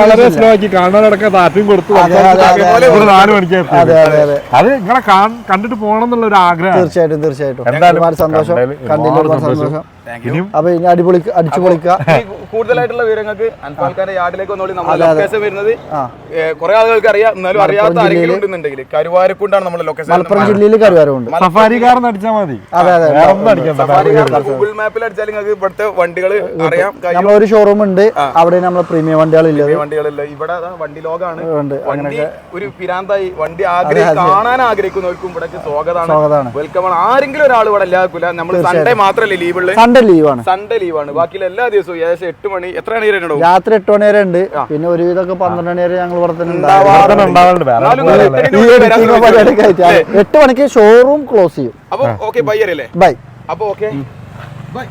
വളരെ സ്ലോ ആക്കി കാണാനടക്കം താറ്റും കൊടുത്തു അതെ, അതെ, അതെ, സംസാരിച്ചു. അതെ. ഒരു നാല് മണിക്ക്. അതെ നിങ്ങളെ കണ്ടിട്ട് പോകണം എന്നുള്ള ഒരു ആഗ്രഹം തീർച്ചയായിട്ടും തീർച്ചയായിട്ടും എന്തായാലും ഒരുപാട് സന്തോഷം കണ്ടിട്ട് കണ്ടില്ല ഒരുപാട് സന്തോഷം. അപ്പൊ ഇനി അടിപൊളി അടിച്ചു പൊളിക്കുക കൂടുതലായിട്ടുള്ള വിവരങ്ങൾക്ക് അൻപാൽക്കാരുടെ യാർഡിലേക്ക് വന്നോളി. നമ്മുടെ. ലൊക്കേഷൻ വരുന്നത്. കുറെ ആളുകൾക്ക് അറിയാം. എന്നാലും അറിയാത്ത ആരെങ്കിലും ഉണ്ടെന്നുണ്ടെങ്കിൽ കരുവാരക്കുണ്ടാണ് നമ്മുടെ ലൊക്കേഷൻ. മലപ്പുറം ജില്ലയിൽ കരുവാരമുണ്ട് സഫാരി കാർ അടിച്ചാൽ മതി. ഗൂഗിൾ മാപ്പിൽ അടിച്ചാൽ നിങ്ങൾക്ക് ഇവിടുത്തെ വണ്ടികൾ അറിയാം. നമ്മൾ നമ്മളൊരു ഷോറൂം ഉണ്ട്. അവിടെ നമ്മൾ പ്രീമിയം വണ്ടികളില്ല. വണ്ടികളില്ല. ഇവിടെ വണ്ടി ലോകാണ് വണ്ടി ഒരു പിരാന്തായി. വണ്ടി ആഗ്രഹി കാണാൻ ആഗ്രഹിക്കുന്നവർക്കും ഇവിടെ സ്വാഗതമാണ്. സ്വാഗതമാണ്. വെൽക്കം ആണ്. ആരെങ്കിലും ഒരാൾ ഇവിടെ ഇല്ലാക്കൂല നമ്മൾ സൺഡേ മാത്രമല്ലേ ഉള്ളത് സൺഡേ ലീവാണ് സൺഡേ ലീവാണ് ബാക്കിയുള്ള എല്ലാ ദിവസവും ഏകദേശം എട്ട് മണി. എത്ര മണി വരെ ഉണ്ടാവും രാത്രി എട്ട് മണി വരെ ഉണ്ട്. പിന്നെ ഒരുവിധമൊക്കെ പന്ത്രണ്ട് മണി വരെ ഞങ്ങൾ ഇവിടെ തന്നെ എട്ട് മണിക്ക് എട്ട് ഷോറൂം ക്ലോസ് ചെയ്യും. അപ്പൊ ഓക്കെ ബൈ അറിയല്ലേ ബൈ അപ്പൊ ഓക്കെ ബൈ